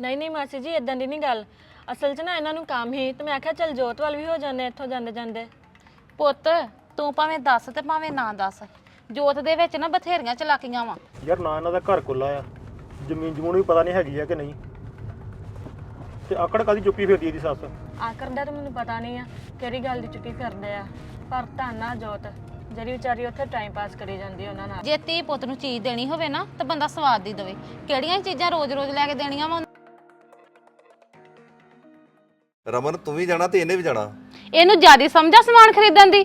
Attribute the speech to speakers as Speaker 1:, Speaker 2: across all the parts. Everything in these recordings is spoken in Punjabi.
Speaker 1: ਨਹੀਂ ਨਹੀਂ ਮਾਸੀ ਜੀ ਇਦਾਂ ਦੀ ਨਹੀਂ ਗੱਲ। ਅਸਲ 'ਚ ਨਾ ਇਹਨਾਂ ਨੂੰ ਕੰਮ ਹੀ ਤੇ ਮੈਂ ਆਖਿਆ ਚੱਲ ਜੋਤ ਵੱਲ ਵੀ ਹੋ ਜਾਂਦੇ ਇੱਥੋਂ ਜਾਂਦੇ ਜਾਂਦੇ।
Speaker 2: ਪੁੱਤ ਤੂੰ ਭਾਵੇਂ ਦੱਸ ਤੇ ਭਾਵੇਂ ਨਾ ਦੱਸ। ਜੋਤ ਦੇ ਵਿੱਚ ਨਾ ਬਥੇਰੀਆਂ ਚਲਾਕੀਆਂ ਵਾ।
Speaker 3: ਯਾਰ ਨਾ ਇਹਨਾਂ ਦਾ ਘਰ ਖੁੱਲਾ ਆ। ਜ਼ਮੀਨ ਜਮੂਨ ਵੀ ਪਤਾ ਨਹੀਂ ਹੈਗੀ ਆ ਕਿ ਨਹੀਂ। ਤੇ ਆਕੜ ਕਾਦੀ ਚੁੱਪੀ ਫਿਰਦੀ ਇਹਦੀ ਸੱਸ?
Speaker 1: ਆਕਰ ਦਾ ਤਾਂ ਮੈਨੂੰ ਪਤਾ ਨਹੀਂ ਆ ਕਿਹੜੀ ਗੱਲ ਦੀ ਚੁੱਕੀ ਫਿਰਦੇ ਆ। ਪਰ ਧੰਨਾ ਜੋਤ ਜਿਹੜੀ ਵਿਚਾਰੀ ਉੱਥੇ ਟਾਈਮ ਪਾਸ ਕਰੀ ਜਾਂਦੀ ਆ ਉਹਨਾਂ ਨਾਲ।
Speaker 2: ਜੇ ਧੀ ਪੁੱਤ ਨੂੰ ਚੀਜ਼ ਦੇਣੀ ਹੋਵੇ ਨਾ ਤਾਂ ਬੰਦਾ ਸਵਾਦ ਦੀ ਦੇਵੇ। ਕਿਹੜੀਆਂ ਚੀਜ਼ਾਂ ਰੋਜ਼-ਰੋਜ਼ ਲੈ ਕੇ ਦੇਣੀਆਂ ਵਾ
Speaker 4: ਰਮਨ ਤੂੰ ਵੀ ਜਾਣਾ ਤੇ ਇਹਨੇ ਵੀ ਜਾਣਾ।
Speaker 2: ਇਹਨੂੰ ਜ਼ਿਆਦਾ ਸਮਝਾ ਸਮਾਨ ਖਰੀਦਣ ਦੀ?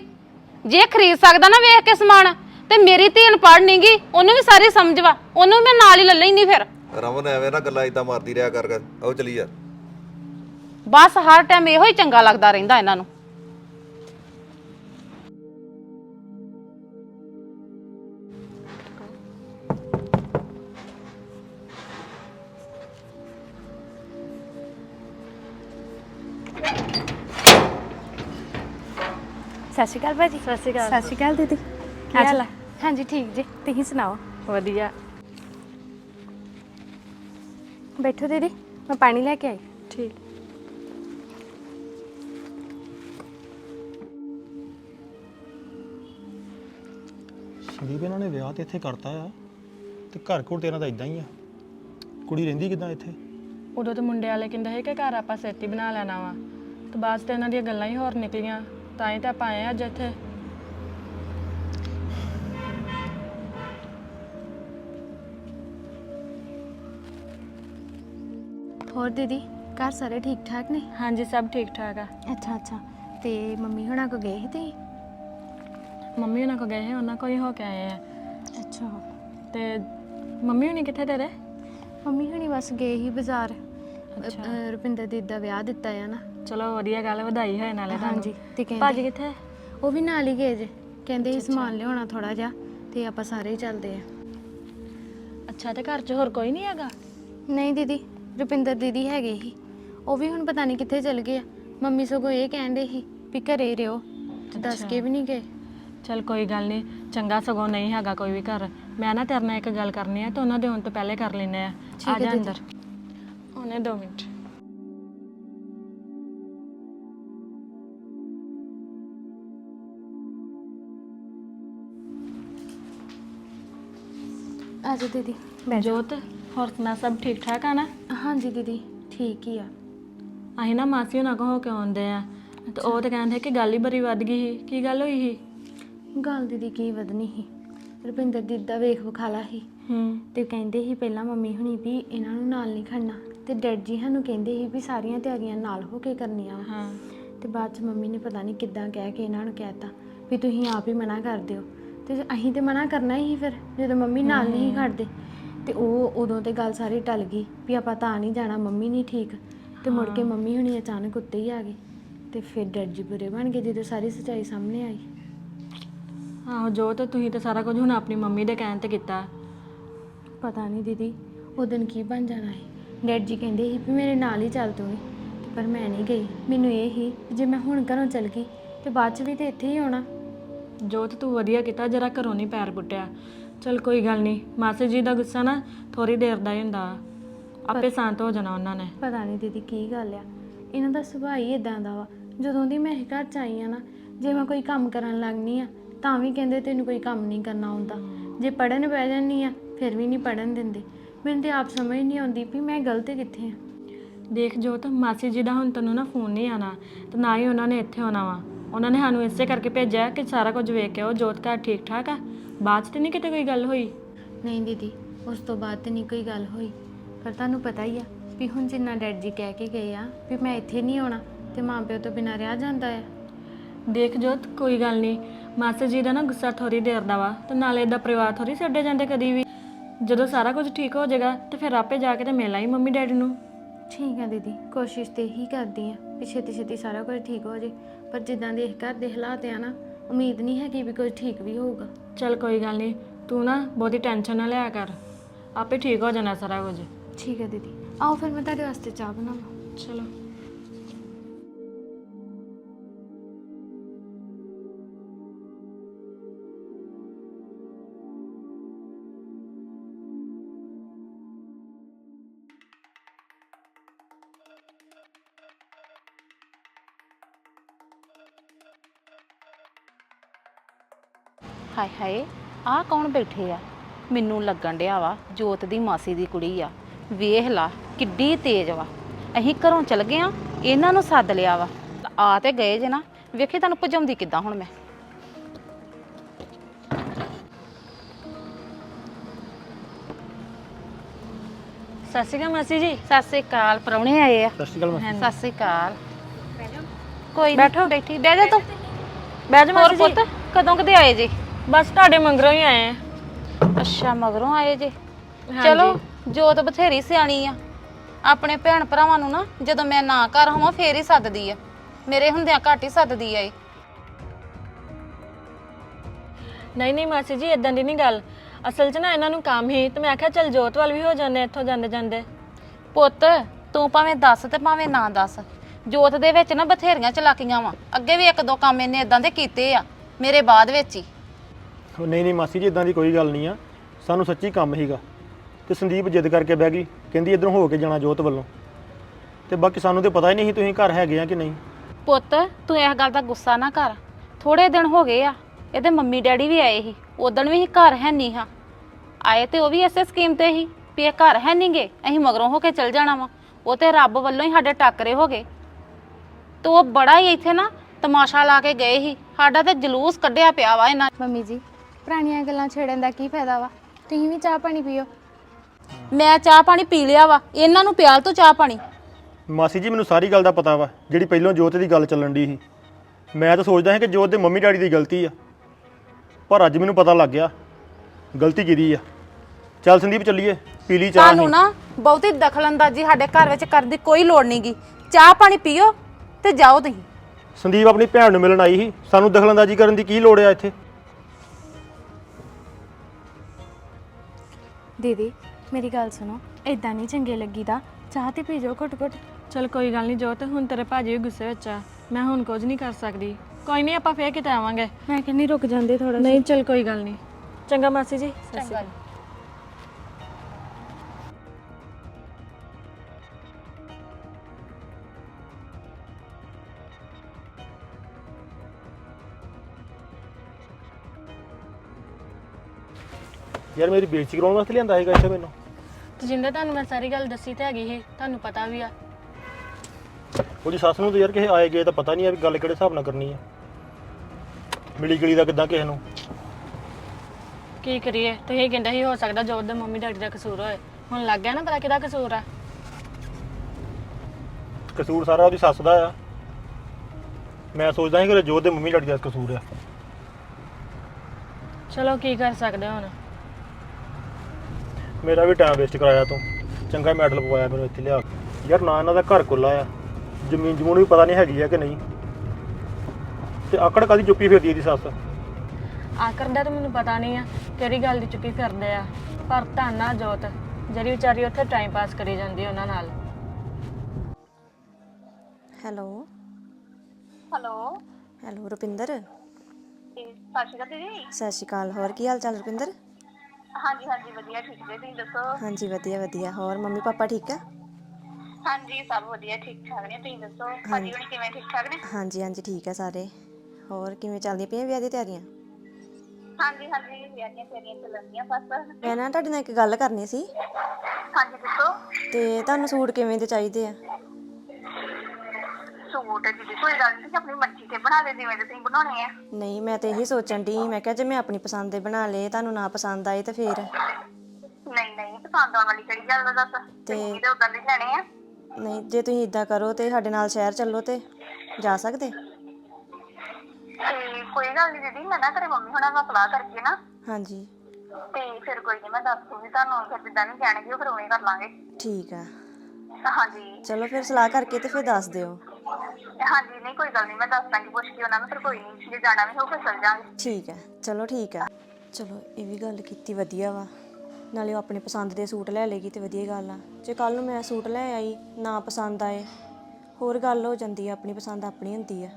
Speaker 2: ਜੇ ਖਰੀਦ ਸਕਦਾ ਨਾ ਵੇਖ ਕੇ ਸਮਾਨ ਤੇ ਮੇਰੀ ਧੀ ਅਨਪੜ੍ਹ ਨਹੀਂਗੀ ਉਹਨੂੰ ਵੀ ਸਾਰੀ ਸਮਝ ਵਾ। ਉਹਨੂੰ ਵੀ ਮੈਂ ਨਾਲ ਹੀ ਲੈ ਲੈਂਦੀ ਫਿਰ।
Speaker 4: ਰਮਨ ਐਵੇਂ ਨਾ ਗੱਲਾਂ ਇਦਾਂ ਮਾਰਦੀ ਰਿਹਾ ਕਰ ਕਰ। ਆਓ ਚਲੀ ਯਾਰ
Speaker 2: ਬਸ ਹਰ ਟਾਈਮ ਇਹੋ ਹੀ ਚੰਗਾ ਲੱਗਦਾ ਰਹਿੰਦਾ ਇਹਨਾਂ ਨੂੰ।
Speaker 5: ਸਤਿ ਸ਼੍ਰੀ ਅਕਾਲ ਭਾਜੀ।
Speaker 1: ਸਤਿ ਸ਼੍ਰੀ ਅਕਾਲ।
Speaker 5: ਸਤਿ ਸ਼੍ਰੀ ਅਕਾਲ ਦੀਦੀ।
Speaker 1: ਕੀ ਹਾਲ ਆ?
Speaker 5: ਹਾਂਜੀ ਠੀਕ ਜੀ। ਤੁਸੀਂ ਸੁਣਾਓ?
Speaker 1: ਵਧੀਆ।
Speaker 5: ਬੈਠੋ ਦੀਦੀ ਮੈਂ ਪਾਣੀ ਲੈ ਕੇ ਆਈ।
Speaker 1: ਠੀਕ।
Speaker 3: ਸੰਦੀਪ ਇਹਨਾਂ ਨੇ ਵਿਆਹ ਤੇ ਇੱਥੇ ਕਰਤਾ ਆ ਤੇ ਘਰ ਘਰ ਤੇ ਇਹਨਾਂ ਦਾ ਇਦਾਂ ਹੀ ਆ। ਕੁੜੀ ਰਹਿੰਦੀ ਕਿਦਾਂ ਇੱਥੇ?
Speaker 1: ਉਦੋਂ ਤੇ ਮੁੰਡੇ ਵਾਲੇ ਕਹਿੰਦੇ ਸੀ ਕਿ ਘਰ ਆਪਾਂ ਸੇਤੀ ਬਣਾ ਲੈਣਾ ਵਾ। ਤੇ ਬਾਅਦ 'ਚ ਤੇ ਇਹਨਾਂ ਦੀਆਂ ਗੱਲਾਂ ਹੀ ਹੋਰ ਨਿਕਲੀਆਂ। ਤਾਂ ਹੀ ਤਾਂ ਆਪਾਂ ਆਏ ਆ ਅੱਜ ਇੱਥੇ।
Speaker 5: ਹੋਰ ਦੀਦੀ ਘਰ ਸਾਰੇ ਠੀਕ ਠਾਕ ਨੇ?
Speaker 1: ਹਾਂਜੀ ਸਭ ਠੀਕ ਠਾਕ ਆ।
Speaker 5: ਅੱਛਾ ਅੱਛਾ। ਤੇ ਮੰਮੀ ਹੁਣਾਂ ਕੋ ਗਏ ਸੀ ਤੁਸੀਂ?
Speaker 1: ਮੰਮੀ ਉਹਨਾਂ ਕੋ ਗਏ ਸੀ ਉਹਨਾਂ ਕੋ ਹੀ ਹੋ ਕੇ ਆਏ ਆ।
Speaker 5: ਅੱਛਾ।
Speaker 1: ਤੇ ਮੰਮੀ ਹੁਣੀ ਕਿੱਥੇ ਤੇਰੇ?
Speaker 5: ਮੰਮੀ ਹੁਣੀ ਬਸ ਗਏ ਸੀ ਬਾਜ਼ਾਰ। ਰੁਪਿੰਦਰ ਦੀ ਦਾ ਵਿਆਹ ਦਿੱਤਾ ਆ ਨਾ।
Speaker 1: ਚਲੋ ਵਧੀਆ ਗੱਲ ਵਧਾਈ ਹੋਏ ਨਾਲੇ ਤੁਹਾਨੂੰ।
Speaker 5: ਹਾਂਜੀ ਤੇ ਕਹਿੰਦੇ
Speaker 1: ਭਾਜੀ ਕਿੱਥੇ?
Speaker 5: ਉਹ ਵੀ ਨਾਲ ਹੀ ਗਏ ਜੇ। ਕਹਿੰਦੇ ਸੀ ਸਮਾਨ ਲਿਆਉਣਾ ਥੋੜਾ ਜਿਹਾ ਤੇ ਆਪਾਂ ਸਾਰੇ ਹੀ ਚੱਲਦੇ ਆ।
Speaker 1: ਅੱਛਾ ਤੇ ਘਰ 'ਚ ਹੋਰ ਕੋਈ ਨਹੀਂ ਹੈਗਾ?
Speaker 5: ਨਹੀਂ ਦੀਦੀ ਰੁਪਿੰਦਰ ਦੀਦੀ ਹੈਗੇ ਸੀ। ਉਹ ਵੀ ਹੁਣ ਪਤਾ ਨਹੀਂ ਕਿੱਥੇ ਚਲ ਗਏ ਆ। ਮੰਮੀ ਸਗੋਂ ਇਹ ਕਹਿੰਦੇ ਸੀ ਵੀ ਘਰੇ ਹੀ ਰਹੋ ਤੇ ਦੱਸ ਕੇ ਵੀ ਨਹੀਂ ਗਏ।
Speaker 1: ਚਲ ਕੋਈ ਗੱਲ ਨਹੀਂ ਚੰਗਾ ਸਗੋਂ ਨਹੀਂ ਹੈਗਾ ਕੋਈ ਵੀ ਘਰ। ਮੈਂ ਨਾ ਤੇਰੇ ਨਾਲ ਇੱਕ ਗੱਲ ਕਰਨੀ ਆ ਤੇ ਉਹਨਾਂ ਦੇ ਹੁਣ ਤੋਂ ਪਹਿਲੇ ਕਰ ਲੈਨੇ ਆ।
Speaker 5: ਠੀਕ
Speaker 1: ਆ
Speaker 5: ਹੈ
Speaker 1: ਜਾ
Speaker 5: ਦੀਦੀ।
Speaker 1: ਅੰਦਰ। ਉਹਨੇ 2 ਮਿੰਟ।
Speaker 5: ਆਜੋ ਦੀਦੀ। ਬੈਠੋ
Speaker 1: ਜੋਤ ਹੋਰ ਸੁਣਾ ਸਭ ਠੀਕ ਠਾਕ ਆ ਨਾ?
Speaker 5: ਹਾਂਜੀ ਦੀਦੀ ਠੀਕ ਹੀ ਆ।
Speaker 1: ਅਸੀਂ ਨਾ ਮਾਸੀ ਉਹਨਾਂ ਕੋ ਹੋ ਕੇ ਆਉਂਦੇ ਆ। ਤੇ ਉਹ ਤਾਂ ਕਹਿੰਦੇ ਕਿ ਗੱਲ ਹੀ ਬੜੀ ਵੱਧ ਗਈ ਸੀ। ਕੀ ਗੱਲ ਹੋਈ ਸੀ?
Speaker 5: ਗੱਲ ਦੀਦੀ ਕੀ ਵਧਣੀ ਸੀ? ਰੁਪਿੰਦਰ ਦੀਦੀ ਦਾ ਵੇਖ ਵਿਖਾਲਾ ਸੀ।
Speaker 1: ਹੂੰ।
Speaker 5: ਤੇ ਕਹਿੰਦੇ ਸੀ ਪਹਿਲਾਂ ਮੰਮੀ ਹੁਣੀ ਵੀ ਇਹਨਾਂ ਨੂੰ ਨਾਲ ਨਹੀਂ ਖੜਨਾ। ਤੇ ਡੈਡ ਜੀ ਸਾਨੂੰ ਕਹਿੰਦੇ ਸੀ ਵੀ ਸਾਰੀਆਂ ਤਿਆਰੀਆਂ ਨਾਲ ਹੋ ਕੇ ਕਰਨੀਆਂ ਵਾ।
Speaker 1: ਹਾਂ।
Speaker 5: ਤੇ ਬਾਅਦ ਚ ਮੰਮੀ ਨੇ ਪਤਾ ਨਹੀਂ ਕਿੱਦਾਂ ਕਹਿ ਕੇ ਇਹਨਾਂ ਨੂੰ ਕਹਿਤਾ ਵੀ ਤੁਸੀਂ ਆਪ ਹੀ ਮਨਾ ਕਰ ਦਿਓ। ਤੇ ਅਸੀਂ ਤੇ ਮਨਾ ਕਰਨਾ ਹੀ ਫਿਰ ਜਦੋਂ ਮੰਮੀ ਨਾਲ ਨਹੀਂ ਖੜਦੇ। ਤੇ ਉਹ ਉਦੋਂ ਤੇ ਗੱਲ ਸਾਰੀ ਟਲ ਗਈ ਵੀ ਆਪਾਂ ਤਾਂ ਨਹੀਂ ਜਾਣਾ ਮੰਮੀ ਨਹੀਂ ਠੀਕ। ਤੇ ਮੁੜ ਕੇ ਮੰਮੀ ਹੁਣੀ ਅਚਾਨਕ ਉੱਤੇ ਹੀ ਆ ਗਏ ਤੇ ਫਿਰ ਡੈਡ ਜੀ ਬੁਰੇ ਬਣ ਗਏ ਜਦੋਂ ਸਾਰੀ ਸੱਚਾਈ ਸਾਹਮਣੇ ਆਈ।
Speaker 1: ਆਹੋ ਜੋਤ ਤੁਸੀਂ ਤਾਂ ਸਾਰਾ ਕੁਝ ਹੁਣ ਆਪਣੀ ਮੰਮੀ ਦੇ ਕਹਿਣ ਤੇ ਕੀਤਾ।
Speaker 5: ਪਤਾ ਨਹੀਂ ਦੀਦੀ ਉਹ ਦਿਨ ਕੀ ਬਣ ਜਾਣਾ ਹੈ ਡੈਡ ਜੀ ਕਹਿੰਦੇ ਸੀ ਵੀ ਮੇਰੇ ਨਾਲ ਹੀ ਚੱਲ ਤੂੰ ਵੀ ਤੇ ਪਰ ਮੈਂ ਨਹੀਂ ਗਈ। ਮੈਨੂੰ ਇਹ ਹੀ ਜੇ ਮੈਂ ਹੁਣ ਘਰੋਂ ਚੱਲ ਗਈ ਤੇ ਬਾਅਦ ਚ ਵੀ ਤੇ ਇੱਥੇ ਹੀ ਆਉਣਾ
Speaker 1: ਜੋਤ ਤੂੰ ਵਧੀਆ ਕੀਤਾ ਜਰਾ ਘਰੋਂ ਨਹੀਂ ਪੈਰ ਪੁੱਟਿਆ। ਚਲ ਕੋਈ ਗੱਲ ਨਹੀਂ ਮਾਸੀ ਜੀ ਦਾ ਗੁੱਸਾ ਨਾ ਥੋੜੀ ਦੇਰ ਦਾ ਹੀ ਹੁੰਦਾ। ਆਪੇ ਸ਼ਾਂਤ ਹੋ ਜਾਣਾ ਉਹਨਾਂ ਨੇ।
Speaker 5: ਪਤਾ ਨਹੀਂ ਦੀਦੀ ਕੀ ਗੱਲ ਆ। ਇਹਨਾਂ ਦਾ ਸੁਭਾਅ ਹੀ ਇਦਾਂ ਦਾ ਵਾ। ਜਦੋਂ ਦੀ ਮੈਂ ਇਹ ਘਰ ਚ ਆਈ ਆ ਨਾ ਜੇ ਮੈਂ ਕੋਈ ਕੰਮ ਕਰਨ ਲੱਗਨੀ ਆ ਤਾਂ ਵੀ ਕਹਿੰਦੇ ਤੈਨੂੰ ਕੋਈ ਕੰਮ ਨਹੀਂ ਕਰਨਾ ਆਉਂਦਾ। ਜੇ ਪੜਨ ਬਹਿ ਜਾਂਦੀ ਆ ਫਿਰ ਵੀ ਨਹੀਂ ਪੜਨ ਦਿੰਦੇ। ਮੈਨੂੰ ਤੇ ਆਪ ਸਮਝ ਨਹੀਂ ਆਉਂਦੀ ਵੀ ਮੈਂ ਗਲਤ ਕਿੱਥੇ ਆ
Speaker 1: ਦੇਖ ਜੋਤ ਮਾਸੀ ਜੀ ਦਾ ਹੁਣ ਤੈਨੂੰ ਨਾ ਫੋਨ ਨਹੀਂ ਆਣਾ ਤੇ ਨਾ ਹੀ ਉਹਨਾਂ ਨੇ ਇੱਥੇ ਆਉਣਾ ਵਾ। ਉਹਨਾਂ ਨੇ ਸਾਨੂੰ ਇਸੇ ਕਰਕੇ ਭੇਜਿਆ ਕਿ ਸਾਰਾ ਕੁਝ ਵੇਖ ਕੇ ਉਹ ਜੋਤ ਘਰ ਠੀਕ ਠਾਕ ਆ? ਬਾਅਦ 'ਚ ਤੇ ਨਹੀਂ ਕਿਤੇ ਕੋਈ ਗੱਲ ਹੋਈ?
Speaker 5: ਨਹੀਂ ਦੀਦੀ ਉਸ ਤੋਂ ਬਾਅਦ ਤੇ ਨਹੀਂ ਕੋਈ ਗੱਲ ਹੋਈ। ਪਰ ਤੁਹਾਨੂੰ ਪਤਾ ਹੀ ਆ ਵੀ ਹੁਣ ਜਿੰਨਾ ਡੈਡ ਜੀ ਕਹਿ ਕੇ ਗਏ ਆ ਵੀ ਮੈਂ ਇੱਥੇ ਨਹੀਂ ਆਉਣਾ ਤੇ ਮਾਂ ਪਿਓ ਤੋਂ ਬਿਨਾਂ ਰਿਹਾ ਜਾਂਦਾ ਆ।
Speaker 1: ਦੇਖ ਜੋਤ ਕੋਈ ਗੱਲ ਨਹੀਂ। ਮਾਸੀ ਜੀ ਦਾ ਨਾ ਗੁੱਸਾ ਥੋੜੀ ਦੇਰ ਦਾ ਵਾ ਤੇ ਨਾਲੇ ਦਾ ਪਰਿਵਾਰ ਥੋੜੀ ਛੱਡੇ ਜਾਂਦੇ ਕਦੀ ਵੀ। ਜਦੋਂ ਸਾਰਾ ਕੁਝ ਠੀਕ ਹੋ ਜਾਏਗਾ ਤੇ ਫਿਰ ਆਪੇ ਜਾ ਕੇ ਤੇ ਮਿਲ ਆਈ ਮੰਮੀ ਡੈਡੀ ਨੂੰ।
Speaker 5: ਠੀਕ ਆ ਦੀਦੀ ਕੋਸ਼ਿਸ਼ ਤੇ ਹੀ ਕਰਦੀ ਆ ਵੀ ਛੇਤੀ ਛੇਤੀ ਸਾਰਾ ਕੁਝ ਠੀਕ ਹੋ ਜੇ। ਪਰ ਜਿੱਦਾਂ ਦੇ ਇਹ ਘਰ ਦੇ ਹਾਲਾਤ ਆ ਨਾ ਉਮੀਦ ਨਹੀਂ ਹੈਗੀ ਵੀ ਕੁਝ ਠੀਕ ਵੀ ਹੋਊਗਾ।
Speaker 1: ਚਲ ਕੋਈ ਗੱਲ ਨਹੀਂ ਤੂੰ ਨਾ ਬਹੁਤੀ ਟੈਨਸ਼ਨ ਨਾ ਲਿਆ ਕਰ। ਆਪੇ ਠੀਕ ਹੋ ਜਾਣਾ ਸਾਰਾ ਕੁਝ।
Speaker 5: ਠੀਕ ਹੈ ਦੀਦੀ ਆਓ ਫਿਰ ਮੈਂ ਤੁਹਾਡੇ ਵਾਸਤੇ ਚਾਹ ਬਣਾਵਾਂ।
Speaker 1: ਚਲੋ।
Speaker 2: ਹਾਏ ਹਾਏ ਆਹ ਕੌਣ ਬੈਠੇ ਆ? ਮੈਨੂੰ ਲੱਗਣ ਡਿਆ ਵਾ ਜੋਤ ਦੀ ਮਾਸੀ ਦੀ ਕੁੜੀ ਆ। ਵੇਖ ਲਾ ਕਿੱਡੀ ਤੇਜ਼ ਵਾ। ਅਸੀਂ ਘਰੋਂ ਚਲ ਗਏ ਆ ਇਹਨਾਂ ਨੂੰ ਸੱਦ ਲਿਆ ਵਾ। ਆ ਤੇ ਗਏ ਜੇ ਨਾ ਵੇਖੇ ਤੁਹਾਨੂੰ ਭਜਾਉਂਦੀ ਕਿੱਦਾਂ ਹੁਣ ਮੈਂ।
Speaker 1: ਸਤਿ ਸ਼੍ਰੀ ਅਕਾਲ ਮਾਸੀ ਜੀ।
Speaker 2: ਸਤਿ ਸ੍ਰੀ ਅਕਾਲ ਪਰੌਣੇ ਆਏ ਆ।
Speaker 3: ਸਤਿ ਸ਼੍ਰੀ ਅਕਾਲ ਮਾਸੀ
Speaker 2: ਸਤਿ ਸ੍ਰੀ ਅਕਾਲ। ਕੋਈ ਬੈਠੋ। ਬੈਠੀ ਬਹਿ ਜਾ ਤੂੰ।
Speaker 1: ਬਹਿ ਜਾ
Speaker 2: ਹੋਰ
Speaker 1: ਮਾਸੀ ਜੀ।
Speaker 2: ਪੁੱਤ ਕਦੋਂ ਕਦੇ ਆਏ ਜੀ?
Speaker 1: ਬਸ ਤੁਹਾਡੇ ਮੰਗਰੋਂ ਹੀ ਆਏ ਆ।
Speaker 2: ਅੱਛਾ ਮਗਰੋਂ ਆਏ ਜੇ। ਚਲੋ ਜੋਤ ਬਥੇਰੀ ਸਿਆਣੀ ਆ। ਆਪਣੇ ਭੈਣ ਭਰਾਵਾਂ ਨੂੰ ਨਾ ਜਦੋਂ ਮੈਂ ਨਾ ਘਰ ਹੋਵਾਂ ਫੇਰ ਹੀ ਸੱਦਦੀ ਆ। ਮੇਰੇ ਹੁੰਦਿਆਂ ਘੱਟ ਹੀ ਸੱਦਦੀ ਆ ਇਹ।
Speaker 1: ਨਹੀਂ ਨਹੀਂ ਮਾਸੀ ਜੀ ਇਦਾਂ ਦੀ ਨਹੀਂ ਗੱਲ। ਅਸਲ 'ਚ ਨਾ ਇਹਨਾਂ ਨੂੰ ਕੰਮ ਹੀ ਤੇ ਮੈਂ ਆਖਿਆ ਚੱਲ ਜੋਤ ਵੱਲ ਵੀ ਹੋ ਜਾਂਦੇ ਇੱਥੋਂ ਜਾਂਦੇ ਜਾਂਦੇ।
Speaker 2: ਪੁੱਤ ਤੂੰ ਭਾਵੇਂ ਦੱਸ ਤੇ ਭਾਵੇਂ ਨਾ ਦੱਸ। ਜੋਤ ਦੇ ਵਿੱਚ ਨਾ ਬਥੇਰੀਆਂ ਚਲਾਕੀਆਂ ਵਾ। ਅੱਗੇ ਵੀ ਇੱਕ ਦੋ ਕੰਮ ਇਹਨੇ ਇਦਾਂ ਦੇ ਕੀਤੇ ਆ ਮੇਰੇ ਬਾਅਦ ਵਿੱਚ ਹੀ।
Speaker 3: ਨਹੀਂ ਨਹੀਂ ਮਾਸੀ ਜੀ ਇਦਾਂ ਦੀ ਕੋਈ ਗੱਲ ਨਹੀਂ ਆ। ਸਾਨੂੰ ਸੱਚੀ ਕੰਮ ਹੀਗਾ ਤੇ ਸੰਦੀਪ ਜਿੱਦ ਕਰਕੇ ਬਹਿ ਗਈ। ਕਹਿੰਦੀ ਇਧਰੋਂ ਹੋ ਕੇ ਜਾਣਾ ਜੋਤ ਵੱਲੋਂ। ਤੇ ਬਾਕੀ ਸਾਨੂੰ ਤੇ ਪਤਾ ਹੀ ਨਹੀਂ ਸੀ ਤੁਸੀਂ ਘਰ ਹੈਗੇ ਆ ਕਿ ਨਹੀਂ।
Speaker 2: ਪੁੱਤ ਤੂੰ ਇਸ ਗੱਲ ਦਾ ਗੁੱਸਾ ਨਾ ਕਰ। ਥੋੜੇ ਦਿਨ ਹੋ ਗਏ ਆ। ਇਹਦੇ ਮੰਮੀ ਡੈਡੀ ਵੀ ਆਏ ਸੀ। ਉਦੋਂ ਵੀ ਘਰ ਹੈ ਨਹੀਂ ਹਾਂ। ਆਏ ਤੇ ਉਹ ਵੀ ਐਸੇ ਸਕੀਮ ਤੇ ਹੀ ਵੀ ਇਹ ਘਰ ਹੈ ਨਹੀਂਗੇ। ਅਸੀਂ ਮਗਰੋਂ ਹੋ ਕੇ ਚਲ ਜਾਣਾ ਵਾ। ਉਹ ਤੇ ਰੱਬ ਵੱਲੋਂ ਹੀ ਸਾਡੇ ਟੱਕਰੇ ਹੋ ਗਏ। ਤੇ ਉਹ ਬੜਾ ਹੀ ਇੱਥੇ ਨਾ ਤਮਾਸ਼ਾ ਲਾ ਕੇ ਗਏ ਸੀ। ਸਾਡਾ ਤੇ ਜਲੂਸ ਕੱਢਿਆ ਪਿਆ ਵਾ ਇਹਨਾਂ
Speaker 5: ਮੰਮੀ ਜੀ ਪੁਰਾਣੀਆਂ ਗੱਲਾਂ ਛੇੜਨ ਦਾ ਕੀ ਫਾਇਦਾ ਵਾ? ਤੁਸੀਂ ਵੀ ਚਾਹ ਪਾਣੀ ਪੀਓ।
Speaker 2: ਮੈਂ ਚਾਹ ਪਾਣੀ ਪੀ ਲਿਆ ਵਾ। ਇਹਨਾਂ ਨੂੰ ਪਿਆਲ ਤੋਂ ਚਾਹ ਪਾਣੀ।
Speaker 3: ਮਾਸੀ ਜੀ ਮੈਨੂੰ ਸਾਰੀ ਗੱਲ ਦਾ ਪਤਾ ਵਾ ਜਿਹੜੀ ਪਹਿਲਾਂ ਜੋਤ ਦੀ ਗੱਲ ਚੱਲਣ ਦੀ ਸੀ। ਮੈਂ ਤਾਂ ਸੋਚਦਾ ਸੀ ਕਿ ਜੋਤ ਦੇ ਮੰਮੀ ਡੈਡੀ ਦੀ ਗਲਤੀ ਆ। ਪਰ ਅੱਜ ਮੈਨੂੰ ਪਤਾ ਲੱਗ ਗਿਆ ਗਲਤੀ ਕਿਹਦੀ ਆ। ਚੱਲ ਸੰਦੀਪ ਚੱਲੀਏ ਪੀ ਲਈ ਚਾਹ
Speaker 2: ਤੁਹਾਨੂੰ
Speaker 3: ਅਸੀਂ।
Speaker 2: ਨਾ ਬਹੁਤੀ ਦਖਲਅੰਦਾਜ਼ੀ ਸਾਡੇ ਘਰ ਵਿੱਚ ਕਰਨ ਦੀ ਕੋਈ ਲੋੜ ਨਹੀਂਗੀ ਚਾਹ ਪਾਣੀ ਪੀਓ ਤੇ ਜਾਓ ਤੁਸੀਂ।
Speaker 3: ਸੰਦੀਪ ਆਪਣੀ ਭੈਣ ਨੂੰ ਮਿਲਣ ਆਈ ਸੀ। ਸਾਨੂੰ ਦਖਲਅੰਦਾਜ਼ੀ ਕਰਨ ਦੀ ਕੀ ਲੋੜ ਆ ਇੱਥੇ?
Speaker 5: ਦੀਦੀ ਮੇਰੀ ਗੱਲ ਸੁਣੋ ਇਦਾਂ ਨਹੀਂ ਚੰਗੇ ਲੱਗੀਦਾ। ਚਾਹ ਤੇ ਜਾਓ ਘੁੱਟ ਘੁੱਟ
Speaker 1: ਚਲ ਕੋਈ ਗੱਲ ਨਹੀਂ ਜੋਤ ਹੁਣ ਤੇਰੇ ਭਾਜੀ ਵੀ ਗੁੱਸੇ ਵਿੱਚ ਆ। ਮੈਂ ਹੁਣ ਕੁਝ ਨਹੀਂ ਕਰ ਸਕਦੀ। ਕੋਈ ਨਹੀਂ ਆਪਾਂ ਫੇਰ ਕਿਤੇ ਆਵਾਂਗੇ।
Speaker 5: ਮੈਂ ਕਹਿੰਨੀ ਰੁਕ ਜਾਂਦੇ ਥੋੜਾ
Speaker 1: ਨਹੀਂ ਚਲ ਕੋਈ ਗੱਲ ਨਹੀਂ। ਚੰਗਾ ਮਾਸੀ ਜੀ।
Speaker 2: ਚੰਗਾ
Speaker 3: ਯਾਰ ਮੇਰੀ ਬੇਇੱਜ਼ਤੀ ਕਰਾਉਣ ਵਾਸਤੇ ਲਿਆਂਦਾ ਹੈਗਾ ਇੱਥੇ ਮੈਨੂੰ।
Speaker 1: ਤੇ ਜਿੰਦਾ ਤੁਹਾਨੂੰ ਮੈਂ ਸਾਰੀ ਗੱਲ ਦੱਸੀ ਤੇ ਹੈਗੀ ਸੀ ਤੁਹਾਨੂੰ ਪਤਾ ਵੀ ਆ।
Speaker 3: ਉਹਦੀ ਸੱਸ ਨੂੰ ਤਾਂ ਯਾਰ ਕਿਸੇ ਆਏ ਗਏ ਤਾਂ ਪਤਾ ਨਹੀਂ ਆ ਵੀ ਗੱਲ ਕਿਹੜੇ ਹਿਸਾਬ ਨਾਲ ਕਰਨੀ ਆ। ਮਿਲੀ ਗਲੀ ਦਾ ਕਿੱਦਾਂ ਕਿਸੇ ਨੂੰ।
Speaker 1: ਕੀ ਕਰੀਏ? ਤੁਸੀਂ ਕਹਿੰਦੇ ਸੀ ਹੋ ਸਕਦਾ ਜੋਤ ਦੇ ਮੰਮੀ ਡੈਡੀ ਦਾ ਕਸੂਰ ਹੋਏ। ਹੁਣ ਲੱਗ ਗਿਆ ਨਾ ਪਤਾ ਕਿਹਦਾ ਕਸੂਰ ਆ?
Speaker 3: ਕਸੂਰ ਸਾਰਾ ਉਹਦੀ ਸੱਸ ਦਾ ਆ। ਮੈਂ ਸੋਚਦਾ ਸੀ ਕਿ ਜੋਤ ਦੇ ਮੰਮੀ ਡੈਡੀ ਦਾ ਕਸੂਰ ਆ।
Speaker 1: ਚਲੋ ਕੀ ਕਰ ਸਕਦੇ ਹੁਣ?
Speaker 3: ਮੇਰਾ ਵੀ ਟਾਈਮ ਵੇਸਟ ਕਰਾਇਆ ਤੂੰ। ਚੰਗਾ ਮੈਡਲ ਪਵਾਇਆ ਮੈਨੂੰ ਇੱਥੇ ਲਿਆ ਕੇ। ਯਾਰ ਨਾ ਇਹਨਾਂ ਦਾ ਘਰ ਖੁੱਲਾ ਆ। ਜ਼ਮੀਨ ਜਮੂਨ ਵੀ ਪਤਾ ਨਹੀਂ ਹੈਗੀ ਆ ਕਿ ਨਹੀਂ। ਤੇ ਆਕੜ ਕਾਦੀ ਚੁੱਪੀ ਫਿਰਦੀ ਇਹਦੀ ਸੱਸ?
Speaker 1: ਆਖਰ ਦਾ ਤਾਂ ਮੈਨੂੰ ਪਤਾ ਨਹੀਂ ਆ ਕਿਹੜੀ ਗੱਲ ਦੀ ਚੁੱਕੀ ਫਿਰਦੇ ਆ। ਪਰ ਧੰਨਾ ਜੋਤ ਜਿਹੜੀ ਵਿਚਾਰੀ ਉੱਥੇ ਟਾਈਮ ਪਾਸ ਕਰੀ ਜਾਂਦੀ ਉਹਨਾਂ ਨਾਲ।
Speaker 6: Hello.
Speaker 7: Hello.
Speaker 6: Hello Rupinder.
Speaker 7: Ji, ਸਤਿ ਸ਼੍ਰੀ ਅਕਾਲ ਦੀਦੀ।
Speaker 6: ਸਤਿ ਸ਼੍ਰੀ ਅਕਾਲ ਹੋਰ ਕੀ ਹਾਲ ਚਾਲ ਰੁਪਿੰਦਰ?
Speaker 7: ਹਾਂਜੀ ਹਾਂਜੀ ਵਧੀਆ ਠੀਕ ਜੀ ਤੁਸੀਂ ਦੱਸੋ?
Speaker 6: ਹਾਂਜੀ ਵਧੀਆ ਵਧੀਆ ਹੋਰ ਮੰਮੀ ਪਾਪਾ ਠੀਕ ਆ?
Speaker 7: ਹਾਂਜੀ ਸਭ ਵਧੀਆ ਠੀਕ ਠਾਕ ਨੇ ਤੁਸੀਂ ਦੱਸੋ? ਭਾਜੀ ਹੋਣੀ ਕਿਵੇਂ ਠੀਕ ਠਾਕ ਨੇ?
Speaker 6: ਹਾਂਜੀ ਹਾਂਜੀ ਠੀਕ ਆ ਸਾਰੇ ਹੋਰ ਕਿਵੇਂ ਚੱਲਦੀਆਂ ਪਈਆਂ ਵਿਆਹ ਦੀਆਂ ਤਿਆਰੀਆਂ?
Speaker 7: ਹਾਂਜੀ ਹਾਂਜੀ ਬਸ।
Speaker 6: ਮੈਂ ਨਾ ਤੁਹਾਡੇ ਨਾਲ ਇੱਕ ਗੱਲ ਕਰਨੀ ਸੀ।
Speaker 7: ਹਾਂਜੀ ਦੱਸੋ?
Speaker 6: ਤੇ ਤੁਹਾਨੂੰ ਸੂਟ ਕਿਵੇਂ ਦੇ ਚਾਹੀਦੇ ਆ?
Speaker 7: ਸੂਟ ਦੀਦੀ ਕੋਈ ਗੱਲ ਨਹੀਂ ਤੁਸੀਂ ਆਪਣੀ ਮਰਜ਼ੀ ਤੇ ਬਣਾ ਦੇ ਜਿਵੇਂ ਦੇ ਤੁਸੀਂ ਬਣਾਉਣੇ ਆ।
Speaker 6: ਨਹੀਂ ਮੈਂ ਤੇ ਇਹੀ ਸੋਚਣ ਦੀ ਮੈਂ ਕਿਹਾ ਜੇ ਮੈਂ ਆਪਣੀ ਪਸੰਦ ਦੇ ਬਣਾ ਲਏ ਤੁਹਾਨੂੰ ਨਾ ਪਸੰਦ ਆਏ ਤਾਂ ਫੇਰ।
Speaker 7: ਨਹੀਂ ਨਹੀਂ ਪਸੰਦ ਆਉਣ ਵਾਲੀ ਕਿਹੜੀ ਗੱਲ ਦਾ ਦੱਸ। ਤੁਸੀਂ ਤਾਂ ਉਦਾਂ ਦੇ ਲੈਣੇ ਆ।
Speaker 6: ਨਹੀਂ ਜੇ ਤੁਸੀਂ ਇਦਾਂ ਕਰੋ ਤੇ ਸਾਡੇ ਨਾਲ ਸ਼ਹਿਰ ਚੱਲੋ ਤੇ ਜਾ ਸਕਦੇ?
Speaker 7: ਤੇ ਕੋਈ ਗੱਲ ਨਹੀਂ ਦੀਦੀ ਮੈਂ ਨਾ ਮੰਮੀ ਹੁਣਾਂ ਨਾਲ ਸਲਾਹ ਕਰਕੇ ਨਾ।
Speaker 6: ਹਾਂਜੀ।
Speaker 7: ਤੇ ਫਿਰ ਕੋਈ ਨਹੀਂ ਮੈਂ ਦੱਸ ਦੂੰਗੀ ਤੁਹਾਨੂੰ ਫਿਰ ਜਿੱਦਾਂ ਵੀ ਕਹਿਣਗੇ ਉਹ ਫਿਰ ਉਵੇਂ ਕਰ ਲਾਂਗੇ।
Speaker 6: ਠੀਕ ਆ।
Speaker 7: ਹਾਂਜੀ।
Speaker 6: ਚਲੋ ਫਿਰ ਸਲਾਹ ਕਰਕੇ ਤੇ ਫਿਰ ਦੱਸ ਦਿਓ।
Speaker 7: ਹਾਂਜੀ ਨਹੀਂ ਕੋਈ ਗੱਲ ਨਹੀਂ ਮੈਂ ਦੱਸ ਦਾਂਗੀ ਪੁੱਛ ਕੇ ਉਹਨਾਂ ਨੂੰ ਫਿਰ ਕੋਈ ਨਹੀਂ ਜੇ ਜਾਣਾ ਵੀ ਹੋਊਗਾ ਚੱਲ ਜਾਾਂਗੇ
Speaker 6: ਠੀਕ ਹੈ ਚਲੋ ਠੀਕ ਹੈ। ਚਲੋ ਇਹ ਵੀ ਗੱਲ ਕੀਤੀ ਵਧੀਆ ਵਾ। ਨਾਲੇ ਉਹ ਆਪਣੇ ਪਸੰਦ ਦੇ ਸੂਟ ਲੈ ਲੇਗੀ ਤੇ ਵਧੀਆ ਗੱਲ ਆ। ਜੇ ਕੱਲ ਨੂੰ ਮੈਂ ਸੂਟ ਲੈ ਆਈ ਨਾ ਪਸੰਦ ਆਏ ਹੋਰ ਗੱਲ ਹੋ ਜਾਂਦੀ ਆ ਆਪਣੀ ਪਸੰਦ ਆਪਣੀ ਹੁੰਦੀ ਆ।